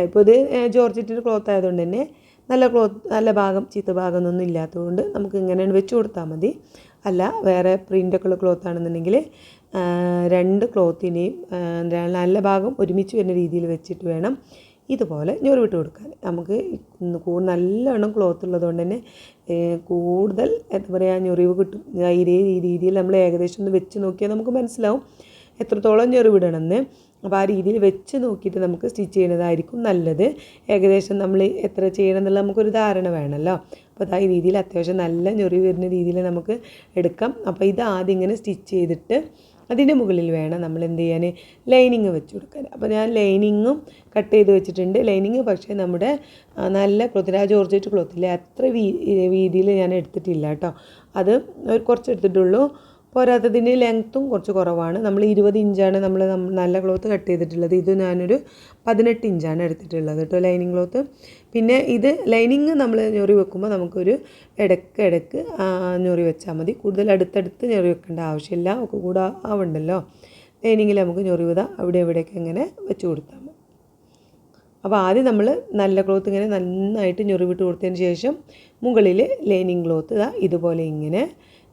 [SPEAKER 1] ഇപ്പോൾ ഇത് ജോർജറ്റിന്റെ ക്ലോത്ത് ആയതുകൊണ്ട് തന്നെ നല്ല ക്ലോത്ത് നല്ല ഭാഗം ചീത്ത ഭാഗം ഒന്നും ഇല്ലാത്തതുകൊണ്ട് നമുക്ക് ഇങ്ങനെ വെച്ച് കൊടുത്താൽ മതി. അല്ല വേറെ പ്രിന്റൊക്കെ ഉള്ള ക്ലോത്ത് ആണെന്നുണ്ടെങ്കിൽ രണ്ട് ക്ലോത്തിനെയും നല്ല ഭാഗം ഒരുമിച്ച് വരുന്ന രീതിയിൽ വെച്ചിട്ട് വേണം ഇതുപോലെ ഞൊറിവിട്ട് കൊടുക്കാൻ. നമുക്ക് കൂടുതൽ നല്ലവണ്ണം ക്ലോത്ത് ഉള്ളതുകൊണ്ട് തന്നെ കൂടുതൽ എന്താ പറയുക ഞൊറിവ് കിട്ടും. ഇതേ രീതിയിൽ നമ്മൾ ഏകദേശം ഒന്ന് വെച്ച് നോക്കിയാൽ നമുക്ക് മനസ്സിലാവും എത്രത്തോളം ഞൊറിവിടണമെന്ന് അപ്പോൾ ആ രീതിയിൽ വെച്ച് നോക്കിയിട്ട് നമുക്ക് സ്റ്റിച്ച് ചെയ്യുന്നതായിരിക്കും നല്ലത്. ഏകദേശം നമ്മൾ എത്ര ചെയ്യണം എന്നുള്ള നമുക്കൊരു ധാരണ വേണമല്ലോ. അപ്പോൾ ആ രീതിയിൽ അത്യാവശ്യം നല്ല ഞൊറി വരുന്ന രീതിയിൽ നമുക്ക് എടുക്കാം. അപ്പോൾ ഇത് ആദ്യം ഇങ്ങനെ സ്റ്റിച്ച് ചെയ്തിട്ട് അതിന്റെ മുകളിൽ വേണം നമ്മൾ എന്ത് ചെയ്യാൻ? ലൈനിങ് വെച്ച് കൊടുക്കാൻ. അപ്പോൾ ഞാൻ ലൈനിങ്ങും കട്ട് ചെയ്ത് വെച്ചിട്ടുണ്ട്. ലൈനിങ് പക്ഷേ നമ്മുടെ നല്ല ക്ലോത്തിൽ ആ ജോർജറ്റ് ക്ലോത്തില്ലേ അത്ര വീതിയിൽ ഞാൻ എടുത്തിട്ടില്ല കേട്ടോ. അത് കുറച്ച് എടുത്തിട്ടുള്ളൂ. പോരാത്തതിന് ലെങ്ത്തും കുറച്ച് കുറവാണ്. നമ്മൾ ഇരുപത് ഇഞ്ചാണ് നമ്മൾ നല്ല ക്ലോത്ത് കട്ട് ചെയ്തിട്ടുള്ളത്. ഇത് ഞാനൊരു പതിനെട്ട് ഇഞ്ചാണ് എടുത്തിട്ടുള്ളത് കേട്ടോ ലൈനിങ് ക്ലോത്ത് പിന്നെ ഇത് ലൈനിങ് നമ്മൾ ഞൊറി വെക്കുമ്പോൾ നമുക്കൊരു ഇടയ്ക്ക് ആ, ഞൊറി വെച്ചാൽ മതി. കൂടുതൽ അടുത്തടുത്ത് ഞൊറി വെക്കേണ്ട ആവശ്യമില്ല. ഒക്കെ കൂടെ ആവണ്ടല്ലോ. ലൈനിങ്ങിൽ നമുക്ക് ഞൊറി വിത അവിടെ ഇവിടെയൊക്കെ ഇങ്ങനെ വെച്ച് കൊടുത്താൽ മതി. അപ്പോൾ ആദ്യം നമ്മൾ നല്ല ക്ലോത്ത് ഇങ്ങനെ നന്നായിട്ട് ഞൊറിവിട്ട് കൊടുത്തതിന് ശേഷം മുകളിൽ ലൈനിങ് ക്ലോത്ത് ഇതാ ഇതുപോലെ ഇങ്ങനെ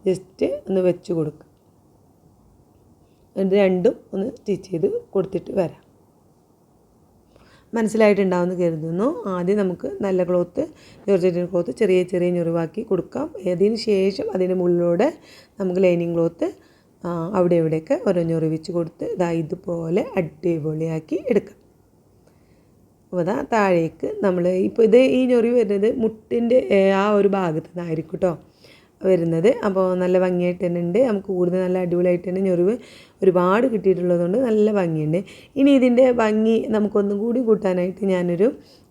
[SPEAKER 1] ജസ്റ്റ് ഒന്ന് വെച്ച് കൊടുക്കുക ഇത് രണ്ടും ഒന്ന് സ്റ്റിച്ച് ചെയ്ത് കൊടുത്തിട്ട് വരാം. മനസ്സിലായിട്ടുണ്ടാവുമെന്ന് കരുതുന്നു. ആദ്യം നമുക്ക് നല്ല ക്ലോത്ത് ജോർജറ്റിൻ ക്ലോത്ത് ചെറിയ ചെറിയ ഞൊറിവാക്കി കൊടുക്കാം. അതിന് ശേഷം അതിന്റെ മുകളിലൂടെ നമുക്ക് ലൈനിങ് ക്ലോത്ത് അവിടെ ഇവിടെയൊക്കെ ഓരോ ഞൊറിവിച്ച് കൊടുത്ത് ഇതാ ഇതുപോലെ അടിപൊളിയാക്കി എടുക്കാം. അപ്പോൾ അതാ താഴേക്ക് നമ്മൾ ഇപ്പോൾ ഇത് ഈ ഞൊറി വരുന്നത് മുട്ടിന്റെ ആ ഒരു ഭാഗത്ത് നിന്നായിരിക്കും കേട്ടോ വരുന്നത്. അപ്പോൾ നല്ല ഭംഗിയായിട്ട് തന്നെ ഉണ്ട്. നമുക്ക് കൂടുതൽ നല്ല അടിപൊളിയായിട്ട് തന്നെ ഞൊറിവ് ഒരുപാട് കിട്ടിയിട്ടുള്ളതുകൊണ്ട് നല്ല ഭംഗിയുണ്ട്. ഇനി ഇതിന്റെ ഭംഗി നമുക്കൊന്നും കൂടി കൂട്ടാനായിട്ട് ഞാനൊരു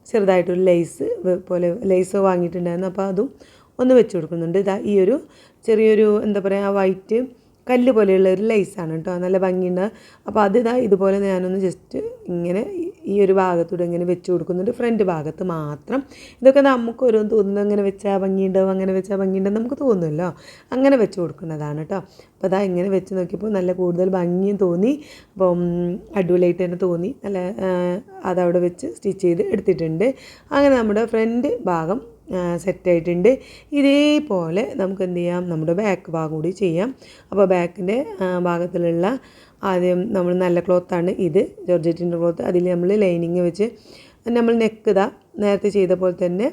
[SPEAKER 1] ചെറുതായിട്ടൊരു ലെയ്സ് പോലെ ലെയ്സ് വാങ്ങിയിട്ടുണ്ടായിരുന്നു. അപ്പോൾ അതും ഒന്ന് വെച്ച് കൊടുക്കുന്നുണ്ട്. ഇതാ ഈ ഒരു ചെറിയൊരു എന്താ പറയുക വൈറ്റ് കല്ല് പോലെയുള്ള ഒരു ലേസാണ് കേട്ടോ നല്ല ഭംഗിയുണ്ട്. അപ്പോൾ അത് ഇതാ ഇതുപോലെ ഞാനൊന്ന് ജസ്റ്റ് ഇങ്ങനെ ഈ- ഒരു ഭാഗത്തൂടെ ഇങ്ങനെ വെച്ച് കൊടുക്കുന്നുണ്ട്. ഫ്രണ്ട് ഭാഗത്ത് മാത്രം. ഇതൊക്കെ നമുക്ക് ഒരു തോന്നുന്നു അങ്ങനെ വെച്ചാൽ ഭംഗിയുണ്ടാവും അങ്ങനെ വെച്ചാൽ ഭംഗിയുണ്ടെന്ന് നമുക്ക് തോന്നുമല്ലോ. അങ്ങനെ വെച്ച് കൊടുക്കുന്നതാണ് കേട്ടോ അപ്പോൾ അതാ ഇങ്ങനെ വെച്ച് നോക്കിയപ്പോൾ നല്ല കൂടുതൽ ഭംഗിയും തോന്നി. അപ്പം അടിപൊളിയായിട്ട് തന്നെ തോന്നി. നല്ല അതവിടെ വെച്ച് സ്റ്റിച്ച് ചെയ്ത് എടുത്തിട്ടുണ്ട്. അങ്ങനെ നമ്മുടെ ഫ്രണ്ട് ഭാഗം സെറ്റായിട്ടുണ്ട് ഇതേപോലെ നമുക്ക് എന്ത് ചെയ്യാം? നമ്മുടെ ബാക്ക് ഭാഗം കൂടി ചെയ്യാം. അപ്പോൾ ബാക്കിന്റെ ഭാഗത്തിലുള്ള ആദ്യം നമ്മൾ നല്ല ക്ലോത്താണ് ഇത്. ജോർജറ്റിന്റെ ക്ലോത്ത് അതിൽ നമ്മൾ ലൈനിങ് വെച്ച് നമ്മൾ നെക്ക് ഇതാ നേരത്തെ ചെയ്ത പോലെ തന്നെ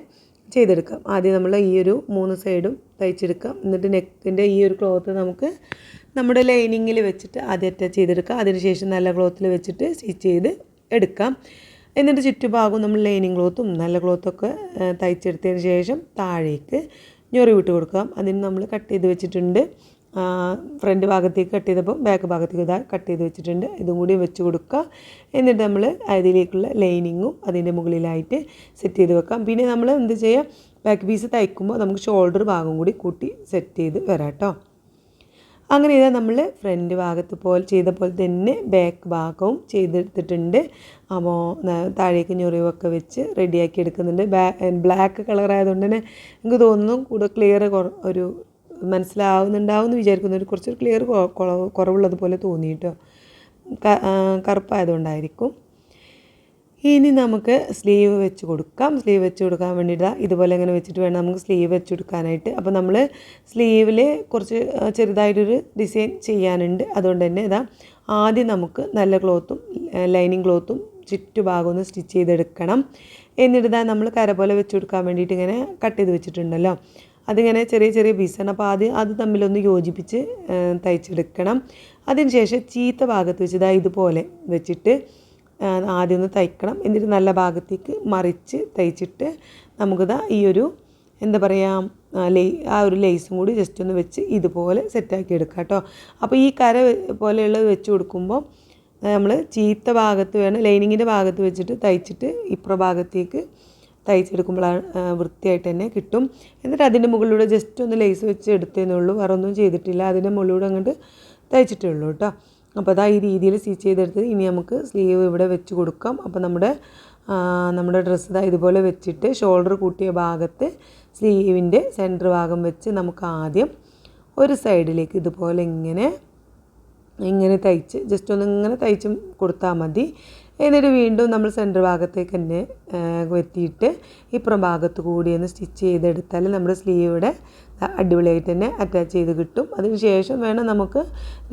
[SPEAKER 1] ചെയ്തെടുക്കാം. ആദ്യം നമ്മൾ ഈ ഒരു മൂന്ന് സൈഡും തയ്ച്ചെടുക്കാം. എന്നിട്ട് നെക്കിന്റെ ഈ ഒരു ക്ലോത്ത് നമുക്ക് നമ്മുടെ ലൈനിങ്ങിൽ വെച്ചിട്ട് ആദ്യം അറ്റാച്ച് ചെയ്തെടുക്കാം. അതിനുശേഷം നല്ല ക്ലോത്തിൽ വെച്ചിട്ട് സ്റ്റിച്ച് ചെയ്ത് എടുക്കാം. എന്നിട്ട് ചുറ്റുഭാഗവും നമ്മൾ ലൈനിങ് ക്ലോത്തും നല്ല ക്ലോത്തൊക്കെ തയ്ച്ചെടുത്തതിന് ശേഷം താഴേക്ക് ഞൊറി വിട്ട് കൊടുക്കാം. അതിന് നമ്മൾ കട്ട് ചെയ്ത് വെച്ചിട്ടുണ്ട്. ഫ്രണ്ട് ഭാഗത്തേക്ക് കട്ട് ചെയ്തപ്പം ബാക്ക് ഭാഗത്തേക്ക് ഇതാ കട്ട് ചെയ്ത് വെച്ചിട്ടുണ്ട്. ഇതും കൂടി വെച്ച് കൊടുക്കുക എന്നിട്ട് നമ്മൾ അതിലേക്കുള്ള ലൈനിങ്ങും അതിന്റെ മുകളിലായിട്ട് സെറ്റ് ചെയ്ത് വെക്കാം. പിന്നെ നമ്മൾ എന്ത് ചെയ്യുക ബാക്ക് പീസ് തയ്ക്കുമ്പോൾ നമുക്ക് ഷോൾഡർ ഭാഗം കൂടി കൂട്ടി സെറ്റ് ചെയ്ത് വരാം കേട്ടോ. അങ്ങനെ ഇതാ നമ്മൾ ഫ്രണ്ട് ഭാഗത്ത് പോലെ ചെയ്ത പോലെ തന്നെ ബാക്ക് ഭാഗവും ചെയ്തെടുത്തിട്ടുണ്ട്. അപ്പോൾ താഴേക്ക് ഞൊറിവൊക്കെ വെച്ച് റെഡിയാക്കി എടുക്കുന്നുണ്ട്. ബ്ലാക്ക് കളർ ആയതുകൊണ്ട് തന്നെ എനിക്ക് തോന്നുന്നു കൂടെ ക്ലിയർ ഒരു മനസ്സിലാവുന്നുണ്ടാവും എന്ന് വിചാരിക്കുന്നു കുറച്ചൊരു ക്ലിയർ കുറവുള്ളതുപോലെ തോന്നിയിട്ടോ. കറുപ്പായതുകൊണ്ടായിരിക്കും. ഇനി നമുക്ക് സ്ലീവ് വെച്ച് കൊടുക്കാം. സ്ലീവ് വെച്ച് കൊടുക്കാൻ വേണ്ടിയിട്ട് ഇതുപോലെ ഇങ്ങനെ വെച്ചിട്ട് വേണം നമുക്ക് സ്ലീവ് വെച്ച് കൊടുക്കാനായിട്ട്. അപ്പോൾ നമ്മൾ സ്ലീവിൽ കുറച്ച് ചെറുതായിട്ടൊരു ഡിസൈൻ ചെയ്യാനുണ്ട്. അതുകൊണ്ട് തന്നെ ഇതാ ആദ്യം നമുക്ക് നല്ല ക്ലോത്തും ലൈനിങ് ക്ലോത്തും ചുറ്റുഭാഗം ഒന്ന് സ്റ്റിച്ച് ചെയ്തെടുക്കണം. എന്നിട്ട് ഇതാ നമ്മൾ കര പോലെ വെച്ച് കൊടുക്കാൻ വേണ്ടിയിട്ട് ഇങ്ങനെ കട്ട് ചെയ്ത് വെച്ചിട്ടുണ്ടല്ലോ. അതിങ്ങനെ ചെറിയ ചെറിയ പീസാണ് അപ്പോൾ ആദ്യം അത് തമ്മിലൊന്ന് യോജിപ്പിച്ച് തയ്ച്ചെടുക്കണം. അതിനുശേഷം ചീത്ത ഭാഗത്ത് വെച്ച് ഇതാ ഇതുപോലെ വെച്ചിട്ട് ആദ്യം ഒന്ന് തയ്ക്കണം. എന്നിട്ട് നല്ല ഭാഗത്തേക്ക് മറിച്ച് തയ്ച്ചിട്ട് നമുക്കിതാ ഈ ഒരു എന്താ പറയുക ലേ ആ ഒരു ലേസും കൂടി ജസ്റ്റ് ഒന്ന് വെച്ച് ഇതുപോലെ സെറ്റാക്കി എടുക്കാം കേട്ടോ. അപ്പോൾ ഈ കര പോലെയുള്ളത് വെച്ച് കൊടുക്കുമ്പോൾ നമ്മൾ ചീത്ത ഭാഗത്ത് വേണം ലൈനിങ്ങിന്റെ ഭാഗത്ത് വെച്ചിട്ട് തയ്ച്ചിട്ട് ഇപ്പുറ ഭാഗത്തേക്ക് തയ്ച്ചെടുക്കുമ്പോഴാണ് വൃത്തിയായിട്ട് തന്നെ കിട്ടും. എന്നിട്ട് അതിന്റെ മുകളിലൂടെ ജസ്റ്റ് ഒന്ന് ലേസ് വെച്ച് എടുത്തേന്നുള്ളൂ ഉള്ളൂ. വേറെ ഒന്നും ചെയ്തിട്ടില്ല. അതിന്റെ മുകളിലൂടെ അങ്ങോട്ട് തയ്ച്ചിട്ടേ ഉള്ളൂ കേട്ടോ. അപ്പോൾ അതാ ഈ രീതിയിൽ സ്റ്റിച്ച് ചെയ്തെടുത്ത് ഇനി നമുക്ക് സ്ലീവ് ഇവിടെ വെച്ച് കൊടുക്കാം. അപ്പോൾ നമ്മുടെ നമ്മുടെ ഡ്രസ്സ് ഇതാ ഇതുപോലെ വെച്ചിട്ട് ഷോൾഡർ കൂട്ടിയ ഭാഗത്ത് സ്ലീവിന്റെ സെന്റർ ഭാഗം വെച്ച് നമുക്ക് ആദ്യം ഒരു സൈഡിലേക്ക് ഇതുപോലെ ഇങ്ങനെ ഇങ്ങനെ തയ്ച്ച് ജസ്റ്റ് ഒന്ന് ഇങ്ങനെ തയ്ച്ച് കൊടുത്താൽ മതി. എന്നിട്ട് വീണ്ടും നമ്മൾ സെന്റർ ഭാഗത്തേക്ക് തന്നെ എത്തിയിട്ട് ഇപ്പുറം ഭാഗത്ത് കൂടി ഒന്ന് സ്റ്റിച്ച് ചെയ്തെടുത്താൽ നമ്മുടെ സ്ലീവിടെ അടിപൊളിയായിട്ട് തന്നെ അറ്റാച്ച് ചെയ്ത് കിട്ടും. അതിന് ശേഷം വേണം നമുക്ക്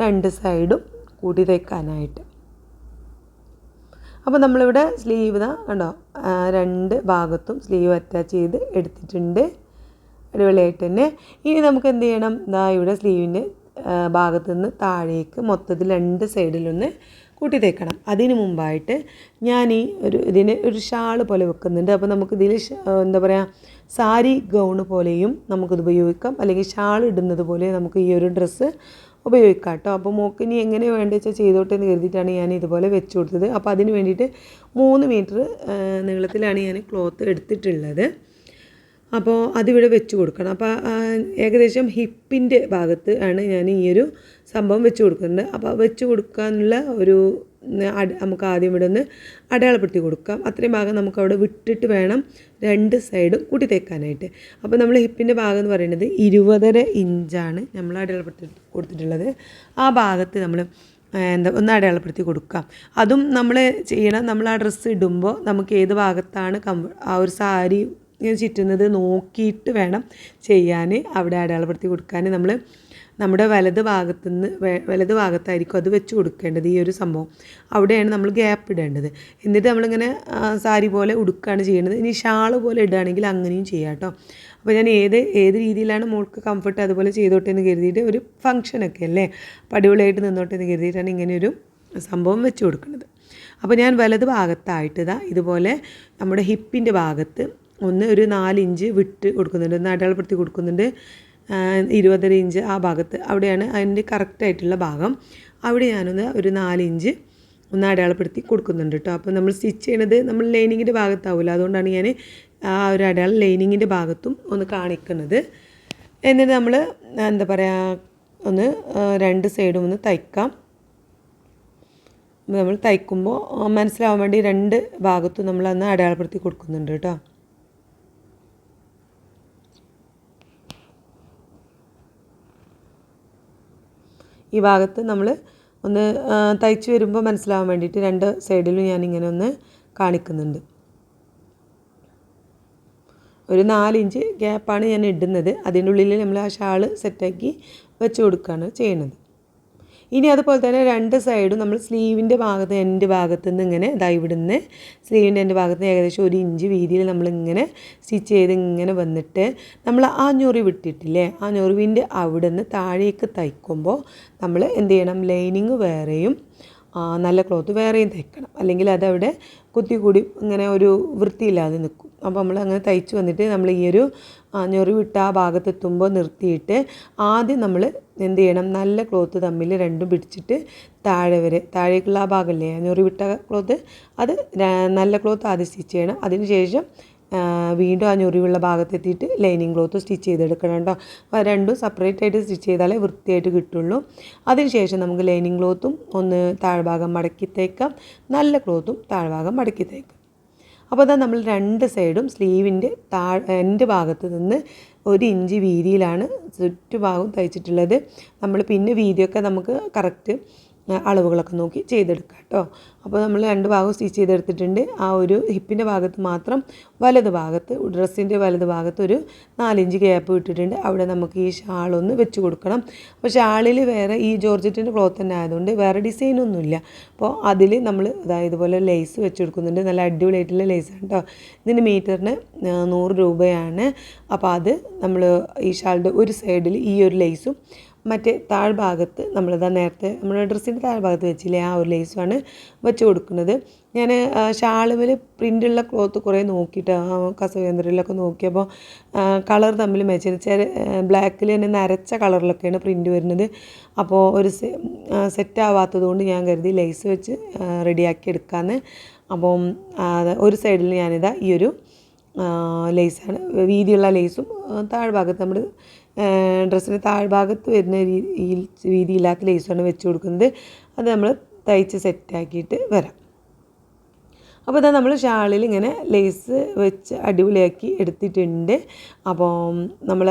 [SPEAKER 1] രണ്ട് സൈഡും കൂട്ടി തയ്ക്കാനായിട്ട് അപ്പോൾ നമ്മളിവിടെ സ്ലീവ് കണ്ടോ രണ്ട് ഭാഗത്തും സ്ലീവ് അറ്റാച്ച് ചെയ്ത് എടുത്തിട്ടുണ്ട്. അടിപൊളിയായിട്ട് തന്നെ. ഇനി നമുക്ക് എന്ത് ചെയ്യണം? ഇതാ ഇവിടെ സ്ലീവിന്റെ ഭാഗത്തു നിന്ന് താഴേക്ക് മൊത്തത്തിൽ രണ്ട് സൈഡിലൊന്ന് കൂട്ടി തേക്കണം. അതിന് മുമ്പായിട്ട് ഞാൻ ഈ ഒരു ഇതിന് ഒരു ഷാൾ പോലെ വെക്കുന്നുണ്ട്. അപ്പോൾ നമുക്ക് ഇതിൽ എന്താ പറയുക സാരി ഗൗണ് പോലെയും നമുക്കിത് ഉപയോഗിക്കാം. അല്ലെങ്കിൽ ഷാൾ ഇടുന്നത് പോലെ നമുക്ക് ഈ ഒരു ഡ്രസ്സ് ഉപയോഗിക്കാം കേട്ടോ അപ്പോൾ മോക്ക് ഇനി എങ്ങനെ വേണ്ടത് വെച്ചാൽ ചെയ്തോട്ടെ എന്ന് കരുതിയിട്ടാണ് ഞാൻ ഇതുപോലെ വെച്ച് കൊടുത്തത്. അപ്പോൾ അതിന് വേണ്ടിയിട്ട് മൂന്ന് മീറ്റർ നീളത്തിലാണ് ഞാൻ ക്ലോത്ത് എടുത്തിട്ടുള്ളത്. അപ്പോൾ അതിവിടെ വെച്ച് കൊടുക്കണം. അപ്പോൾ ഏകദേശം ഹിപ്പിന്റെ ഭാഗത്ത് ആണ് ഞാൻ ഈ ഒരു സംഭവം വെച്ച് കൊടുക്കുന്നത്. അപ്പോൾ വെച്ച് കൊടുക്കാനുള്ള ഒരു നമുക്ക് ആദ്യം ഇവിടെ ഒന്ന് അടയാളപ്പെടുത്തി കൊടുക്കാം. അത്രയും ഭാഗം നമുക്ക് അവിടെ വിട്ടിട്ട് വേണം രണ്ട് സൈഡും കൂട്ടി തേക്കാനായിട്ട്. അപ്പോൾ നമ്മൾ ഹിപ്പിന്റെ ഭാഗം എന്ന് പറയുന്നത് ഇരുപതര ഇഞ്ചാണ് നമ്മൾ അടയാളപ്പെടുത്തി കൊടുത്തിട്ടുള്ളത്. ആ ഭാഗത്ത് നമ്മൾ എന്താ ഒന്ന് അടയാളപ്പെടുത്തി കൊടുക്കാം. അതും നമ്മൾ ചെയ്യണം നമ്മൾ ആ ഡ്രസ്സ് ഇടുമ്പോൾ നമുക്ക് ഏത് ഭാഗത്താണ് കംഫ ആ ഒരു സാരി ചുറ്റുന്നത് നോക്കിയിട്ട് വേണം ചെയ്യാൻ. അവിടെ അടയാളപ്പെടുത്തി കൊടുക്കാൻ. നമ്മൾ നമ്മുടെ വലത് ഭാഗത്തുനിന്ന് വലത് ഭാഗത്തായിരിക്കും അത് വെച്ച് കൊടുക്കേണ്ടത് ഈ ഒരു സംഭവം. അവിടെയാണ് നമ്മൾ ഗ്യാപ്പ് ഇടേണ്ടത്. എന്നിട്ട് നമ്മളിങ്ങനെ സാരി പോലെ ഉടുക്കുകയാണ് ചെയ്യേണ്ടത്. ഇനി ഷാൾ പോലെ ഇടുകയാണെങ്കിൽ അങ്ങനെയും ചെയ്യാം കേട്ടോ. അപ്പോൾ ഞാൻ ഏത് ഏത് രീതിയിലാണ് മോൾക്ക് കംഫർട്ട് അതുപോലെ ചെയ്തോട്ടെ എന്ന് കരുതിയിട്ട് ഒരു ഫംഗ്ഷനൊക്കെ അല്ലേ? അപ്പോൾ അടിപൊളിയായിട്ട് നിന്നോട്ടെ എന്ന് കരുതിയിട്ടാണ് ഇങ്ങനെയൊരു സംഭവം വെച്ച് കൊടുക്കുന്നത്. അപ്പോൾ ഞാൻ വലത് ഭാഗത്തായിട്ട് ഇതാ ഇതുപോലെ നമ്മുടെ ഹിപ്പിന്റെ ഭാഗത്ത് ഒന്ന് ഒരു നാലിഞ്ച് വിട്ട് കൊടുക്കുന്നുണ്ട്. ഒന്ന് അടയാളപ്പെടുത്തി കൊടുക്കുന്നുണ്ട്. ഇരുപതര ഇഞ്ച് ആ ഭാഗത്ത്. അവിടെയാണ് അതിന്റെ കറക്റ്റായിട്ടുള്ള ഭാഗം. അവിടെ ഞാനൊന്ന് ഒരു നാലിഞ്ച് ഒന്ന് അടയാളപ്പെടുത്തി കൊടുക്കുന്നുണ്ട് കേട്ടോ. അപ്പോൾ നമ്മൾ സ്റ്റിച്ച് ചെയ്യണത് നമ്മൾ ലൈനിങ്ങിന്റെ ഭാഗത്താവില്ല അതുകൊണ്ടാണ് ഞാൻ ആ ഒരു അടയാളം ലൈനിങ്ങിന്റെ ഭാഗത്തും ഒന്ന് കാണിക്കുന്നത്. എന്നിട്ട് നമ്മൾ എന്താ പറയുക ഒന്ന് രണ്ട് സൈഡും ഒന്ന് തയ്ക്കാം. നമ്മൾ തയ്ക്കുമ്പോൾ മനസ്സിലാവാൻ വേണ്ടി രണ്ട് ഭാഗത്തും നമ്മൾ അന്ന് അടയാളപ്പെടുത്തി കൊടുക്കുന്നുണ്ട് കേട്ടോ. ഈ ഭാഗത്ത് നമ്മൾ ഒന്ന് തയ്ച്ച് വരുമ്പോൾ മനസ്സിലാവാൻ വേണ്ടിയിട്ട് രണ്ട് സൈഡിലും ഞാൻ ഇങ്ങനെ ഒന്ന് കാണിക്കുന്നുണ്ട്. ഒരു നാലിഞ്ച് ഗ്യാപ്പാണ് ഞാൻ ഇടുന്നത്. അതിന്റെ ഉള്ളിൽ നമ്മൾ ആ ഷാൾ സെറ്റാക്കി വെച്ച് കൊടുക്കുകയാണ് ചെയ്യുന്നത്. ഇനി അതുപോലെ തന്നെ രണ്ട് സൈഡും നമ്മൾ സ്ലീവിന്റെ ഭാഗത്ത് എന്റെ ഭാഗത്ത് നിന്ന് ഇങ്ങനെ ഇതാ ഇവിടുന്ന് സ്ലീവിന്റെ എന്റെ ഭാഗത്ത് നിന്ന് ഏകദേശം ഒരു ഇഞ്ച് വീതിയിൽ നമ്മളിങ്ങനെ സ്റ്റിച്ച് ചെയ്ത് ഇങ്ങനെ വന്നിട്ട് നമ്മൾ ആ ഞൊറി വിട്ടിട്ടില്ലേ? ആ ഞൊറിവിന്റെ അവിടെ നിന്ന് താഴേക്ക് തയ്ക്കുമ്പോൾ നമ്മൾ എന്ത് ചെയ്യണം? ലൈനിങ് വേറെയും നല്ല ക്ലോത്ത് വേറെയും തയ്ക്കണം. അല്ലെങ്കിൽ അതവിടെ കുത്തിക്കൂടി ഇങ്ങനെ ഒരു വൃത്തിയില്ലാതെ നിൽക്കും. അപ്പോൾ നമ്മൾ അങ്ങനെ തയ്ച്ച് വന്നിട്ട് നമ്മൾ ഈ ഒരു ഞൊറി വിട്ട ആ ഭാഗത്തെത്തുമ്പോൾ നിർത്തിയിട്ട് ആദ്യം നമ്മൾ എന്ത് ചെയ്യണം? നല്ല ക്ലോത്ത് തമ്മിൽ രണ്ടും പിടിച്ചിട്ട് താഴെ വരെ താഴേക്കുള്ള ആ ഭാഗമല്ലേ ഞൊറിവിട്ട ക്ലോത്ത് അത് നല്ല ക്ലോത്ത് ആദ്യം സ്റ്റിച്ച് ചെയ്യണം. അതിനുശേഷം വീണ്ടും ആ ഞൊറിവുള്ള ഭാഗത്തെത്തിയിട്ട് ലൈനിങ് ക്ലോത്ത് സ്റ്റിച്ച് ചെയ്തെടുക്കണം കേട്ടോ. അപ്പോൾ രണ്ടും സെപ്പറേറ്റ് ആയിട്ട് സ്റ്റിച്ച് ചെയ്താലേ വൃത്തിയായിട്ട് കിട്ടുള്ളൂ. അതിനുശേഷം നമുക്ക് ലൈനിങ് ക്ലോത്തും ഒന്ന് താഴ്ഭാഗം മടക്കി തേക്കാം നല്ല ക്ലോത്തും താഴ്ഭാഗം മടക്കി തേക്കാം അപ്പോൾ അതാ നമ്മൾ രണ്ട് സൈഡും സ്ലീവിന്റെ താ എന്റെ ഭാഗത്ത് നിന്ന് ഒരു ഇഞ്ച് വീതിയിലാണ് ചുറ്റുഭാഗം തയ്ച്ചിട്ടുള്ളത്. നമ്മൾ പിന്നെ വീതിയൊക്കെ നമുക്ക് കറക്റ്റ് അളവുകളൊക്കെ നോക്കി ചെയ്തെടുക്കാം കേട്ടോ. അപ്പോൾ നമ്മൾ രണ്ട് ഭാഗവും സ്റ്റിച്ച് ചെയ്തെടുത്തിട്ടുണ്ട്. ആ ഒരു ഹിപ്പിന്റെ ഭാഗത്ത് മാത്രം വലത് ഭാഗത്ത് ഡ്രസ്സിന്റെ വലത് ഭാഗത്ത് ഒരു നാലിഞ്ച് ഗ്യാപ്പ് വിട്ടിട്ടുണ്ട് അവിടെ നമുക്ക് ഈ ഷാളൊന്ന് വെച്ച് കൊടുക്കണം. അപ്പോൾ ഷാളിൽ വേറെ ഈ ജോർജറ്റിന്റെ ക്ലോത്ത് തന്നെ ആയതുകൊണ്ട് വേറെ ഡിസൈനൊന്നുമില്ല അപ്പോൾ അതിൽ നമ്മൾ അതായത് ഇതുപോലെ ലേസ് വെച്ച് കൊടുക്കുന്നുണ്ട്. നല്ല അടിപൊളിയായിട്ടുള്ള ലേസാണ് കേട്ടോ. ഇതിന് മീറ്ററിന് നൂറ് രൂപയാണ്. അപ്പോൾ അത് നമ്മൾ ഈ ഷാളിന്റെ ഒരു സൈഡിൽ ഈ ഒരു ലേസും മറ്റേ താഴ്ഭാഗത്ത് നമ്മളിതാ നേരത്തെ നമ്മുടെ ഡ്രസ്സിന്റെ താഴ്ഭാഗത്ത് വെച്ചില്ലേ ആ ഒരു ലേസുമാണ് വെച്ച് കൊടുക്കുന്നത്. ഞാൻ ഷാളുവിൽ പ്രിന്റുള്ള ക്ലോത്ത് കുറേ നോക്കിയിട്ട് കസവേന്ദ്രയിലൊക്കെ നോക്കിയപ്പോൾ കളർ തമ്മിൽ മെച്ചരിച്ച ബ്ലാക്കിൽ തന്നെ നരച്ച കളറിലൊക്കെയാണ് പ്രിന്റ് വരുന്നത്. അപ്പോൾ ഒരു സെറ്റ് ആവാത്തത് കൊണ്ട് ഞാൻ കരുതി ലേസ് വെച്ച് റെഡിയാക്കി എടുക്കാമെന്ന് അപ്പം ഒരു സൈഡിൽ ഞാനിതാ ഈ ഒരു ലേസാണ് വീതിയുള്ള ലേസും താഴ്ഭാഗത്ത് നമ്മൾ ഡ്രസ്സിന്റെ താഴ്ഭാഗത്ത് വരുന്ന രീതിയിൽ വീതിയില്ലാത്ത ലേസാണ് വെച്ച് കൊടുക്കുന്നത്. അത് നമ്മൾ തയ്ച്ച് സെറ്റാക്കിയിട്ട് വരാം. അപ്പോൾ ഇതാ നമ്മൾ ഷാളിൽ ഇങ്ങനെ ലേസ് വെച്ച് അടിപൊളിയാക്കി എടുത്തിട്ടുണ്ട്. അപ്പോൾ നമ്മൾ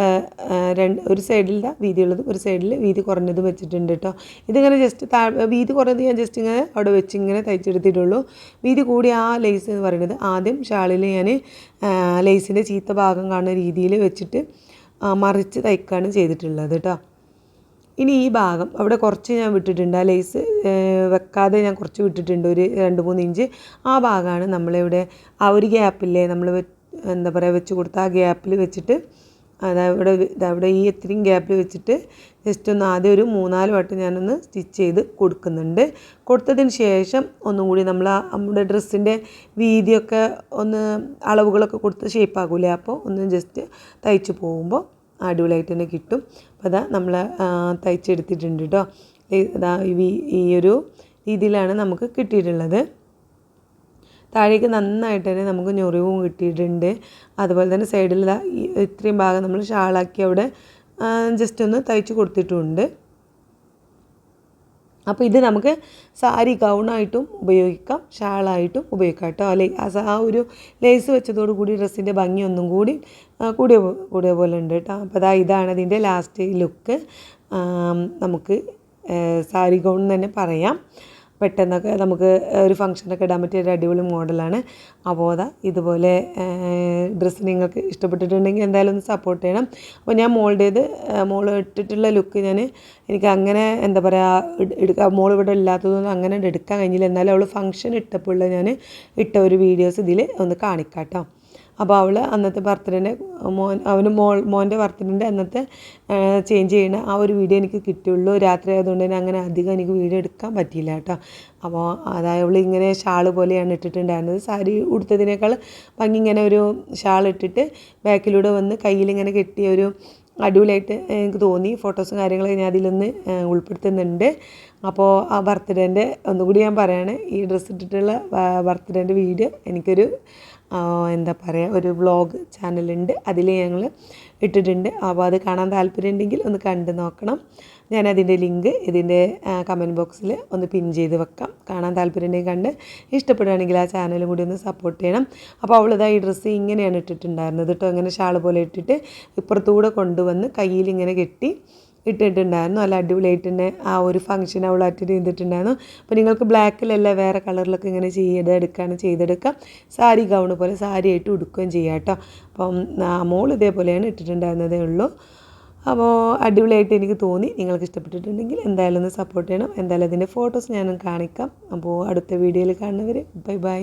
[SPEAKER 1] രണ്ട് ഒരു സൈഡിൽ വീതിയുള്ളതും ഒരു സൈഡിൽ വീതി കുറഞ്ഞതും വെച്ചിട്ടുണ്ട് കേട്ടോ ഇതിങ്ങനെ ജസ്റ്റ് താ വീതി കുറഞ്ഞത് ഞാൻ ജസ്റ്റ് ഇങ്ങനെ അവിടെ വെച്ച് ഇങ്ങനെ തയ്ച്ചെടുത്തിട്ടുള്ളൂ. വീതി കൂടി ആ ലേസ് എന്ന് പറയുന്നത് ആദ്യം ഷാളിൽ ഞാൻ ലേസിന്റെ ചീത്ത ഭാഗം കാണുന്ന രീതിയിൽ വെച്ചിട്ട് മറിച്ച് തയ്ക്കുകയാണ് ചെയ്തിട്ടുള്ളത് കേട്ടോ ഇനി ഈ ഭാഗം അവിടെ കുറച്ച് ഞാൻ വിട്ടിട്ടുണ്ട്. ആ ലേസ് വെക്കാതെ ഞാൻ കുറച്ച് വിട്ടിട്ടുണ്ട്. ഒരു രണ്ട് മൂന്ന് ഇഞ്ച്. ആ ഭാഗമാണ് നമ്മളിവിടെ ആ ഒരു ഗ്യാപ്പില്ലേ നമ്മൾ എന്താ പറയുക വെച്ച് കൊടുത്ത ആ ഗ്യാപ്പിൽ വെച്ചിട്ട് അതവിടെ അവിടെ ഈ ഇത്രയും ഗ്യാപ്പിൽ വെച്ചിട്ട് ജസ്റ്റ് ഒന്ന് ആദ്യം ഒരു മൂന്നാൽ വട്ടം ഞാനൊന്ന് സ്റ്റിച്ച് ചെയ്ത് കൊടുക്കുന്നുണ്ട്. കൊടുത്തതിന് ശേഷം ഒന്നും കൂടി നമ്മൾ ആ നമ്മുടെ ഡ്രസ്സിന്റെ വീതിയൊക്കെ ഒന്ന് അളവുകളൊക്കെ കൊടുത്ത് ഷേപ്പാകൂലേ അപ്പോൾ ഒന്ന് ജസ്റ്റ് തയ്ച്ച് പോകുമ്പോൾ അടിപൊളിയായിട്ട് തന്നെ കിട്ടും. അപ്പോൾ അതാ നമ്മൾ തയ്ച്ചെടുത്തിട്ടുണ്ട് കേട്ടോ ഇതാ ഈ ഒരു രീതിയിലാണ് നമുക്ക് കിട്ടിയിട്ടുള്ളത്. താഴേക്ക് നന്നായിട്ട് തന്നെ നമുക്ക് ഞൊറിവും കിട്ടിയിട്ടുണ്ട്. അതുപോലെ തന്നെ സൈഡിൽ ഇത്രയും ഭാഗം നമ്മൾ ഷാളാക്കി അവിടെ ജസ്റ്റ് ഒന്ന് തയ്ച്ച് കൊടുത്തിട്ടുണ്ട്. അപ്പോൾ ഇത് നമുക്ക് സാരി ഗൗണായിട്ടും ഉപയോഗിക്കാം ഷാളായിട്ടും ഉപയോഗിക്കാം കേട്ടോ. അല്ലെ ആ ഒരു ലേസ് വെച്ചതോട് കൂടി ഡ്രസ്സിന്റെ ഭംഗി ഒന്നും കൂടി കൂടിയ കൂടിയ പോലെ ഉണ്ട് കേട്ടോ. അപ്പോൾ അതാ ഇതാണ് അതിന്റെ ലാസ്റ്റ് ലുക്ക് നമുക്ക് സാരി ഗൗൺ തന്നെ പറയാം. പെട്ടെന്നൊക്കെ നമുക്ക് ഒരു ഫംഗ്ഷനൊക്കെ ഇടാൻ പറ്റിയ ഒരു അടിപൊളി മോഡലാണ്. അപ്പോൾ ഇതുപോലെ ഡ്രസ്സ് നിങ്ങൾക്ക് ഇഷ്ടപ്പെട്ടിട്ടുണ്ടെങ്കിൽ എന്തായാലും ഒന്ന് സപ്പോർട്ട് ചെയ്യണം. അപ്പോൾ ഞാൻ മോളുടേത് മോൾ ഇട്ടിട്ടുള്ള ലുക്ക് ഞാൻ എനിക്ക് അങ്ങനെ എന്താ പറയുക എടുക്കാൻ മോൾ ഇവിടെ ഇല്ലാത്തതൊന്നും അങ്ങനെ എടുക്കാൻ കഴിഞ്ഞില്ല. എന്നാലും അവൾ ഫംഗ്ഷൻ ഇട്ടപ്പോൾ ഞാൻ ഇട്ട ഒരു വീഡിയോസ് ഇതിൽ ഒന്ന് കാണിക്കാം കേട്ടോ അപ്പോൾ അവൾ അന്നത്തെ ബർത്ത്ഡേന്റെ മോൻ അവന് മോൾ മോന്റെ ബർത്ത്ഡേന്റെ അന്നത്തെ ചേഞ്ച് ചെയ്യണ ആ ഒരു വീഡിയോ എനിക്ക് കിട്ടിയുള്ളൂ. രാത്രി ആയതുകൊണ്ട് തന്നെ അങ്ങനെ അധികം എനിക്ക് വീഡിയോ എടുക്കാൻ പറ്റിയില്ല കേട്ടോ. അപ്പോൾ അതായത് അവൾ ഇങ്ങനെ ഷാൾ പോലെയാണ് ഇട്ടിട്ടുണ്ടായിരുന്നത്. സാരി ഉടുത്തതിനേക്കാൾ ഭംഗി ഇങ്ങനെ ഒരു ഷാൾ ഇട്ടിട്ട് ബാക്കിലൂടെ വന്ന് കയ്യിൽ ഇങ്ങനെ കെട്ടിയ ഒരു അടിപൊളിയായിട്ട് എനിക്ക് തോന്നി. ഫോട്ടോസും കാര്യങ്ങളൊക്കെ ഞാൻ അതിലൊന്ന് ഉൾപ്പെടുത്തുന്നുണ്ട്. അപ്പോൾ ആ ബർത്ത്ഡേന്റെ ഒന്നുകൂടി ഞാൻ പറയുകയാണ് ഈ ഡ്രസ്സ് ഇട്ടിട്ടുള്ള ബർത്ത്ഡേന്റെ വീഡിയോ എനിക്കൊരു എന്താ പറയുക ഒരു വ്ളോഗ് ചാനലുണ്ട് അതിൽ ഞങ്ങൾ ഇട്ടിട്ടുണ്ട്. അപ്പോൾ അത് കാണാൻ താല്പര്യമുണ്ടെങ്കിൽ ഒന്ന് കണ്ടു നോക്കണം. ഞാനതിന്റെ ലിങ്ക് ഇതിന്റെ കമന്റ് ബോക്സിൽ ഒന്ന് പിൻ ചെയ്ത് വെക്കാം. കാണാൻ താല്പര്യമുണ്ടെങ്കിൽ കണ്ട് ഇഷ്ടപ്പെടുകയാണെങ്കിൽ ആ ചാനലും കൂടി ഒന്ന് സപ്പോർട്ട് ചെയ്യണം. അപ്പോൾ അവളിതാ ഈ ഡ്രസ്സ് ഇങ്ങനെയാണ് ഇട്ടിട്ടുണ്ടായിരുന്നത് കേട്ടോ ഇങ്ങനെ ഷാൾ പോലെ ഇട്ടിട്ട് ഇപ്പുറത്തൂടെ കൊണ്ടുവന്ന് കയ്യിൽ ഇങ്ങനെ കെട്ടി ഇട്ടിട്ടുണ്ടായിരുന്നു. നല്ല അടിപൊളിയായിട്ട് തന്നെ ആ ഒരു ഫംഗ്ഷൻ അവൾ അറ്റൻഡ് ചെയ്തിട്ടുണ്ടായിരുന്നു. അപ്പോൾ നിങ്ങൾക്ക് ബ്ലാക്കിലല്ല വേറെ കളറിലൊക്കെ ഇങ്ങനെ ചെയ്ത് എടുക്കുകയാണ് ചെയ്തെടുക്കാം സാരി ഗൗൺ പോലെ സാരി ആയിട്ട് ഉടുക്കുകയും ചെയ്യാം കേട്ടോ. അപ്പം മോൾ ഇതേപോലെയാണ് ഇട്ടിട്ടുണ്ടായിരുന്നതേ ഉള്ളൂ. അപ്പോൾ അടിപൊളിയായിട്ട് എനിക്ക് തോന്നി. നിങ്ങൾക്ക് ഇഷ്ടപ്പെട്ടിട്ടുണ്ടെങ്കിൽ എന്തായാലും ഒന്ന് സപ്പോർട്ട് ചെയ്യണം. എന്തായാലും അതിന്റെ ഫോട്ടോസ് ഞാനും കാണിക്കാം. അപ്പോൾ അടുത്ത വീഡിയോയിൽ കാണുന്നവർ ബൈ ബൈ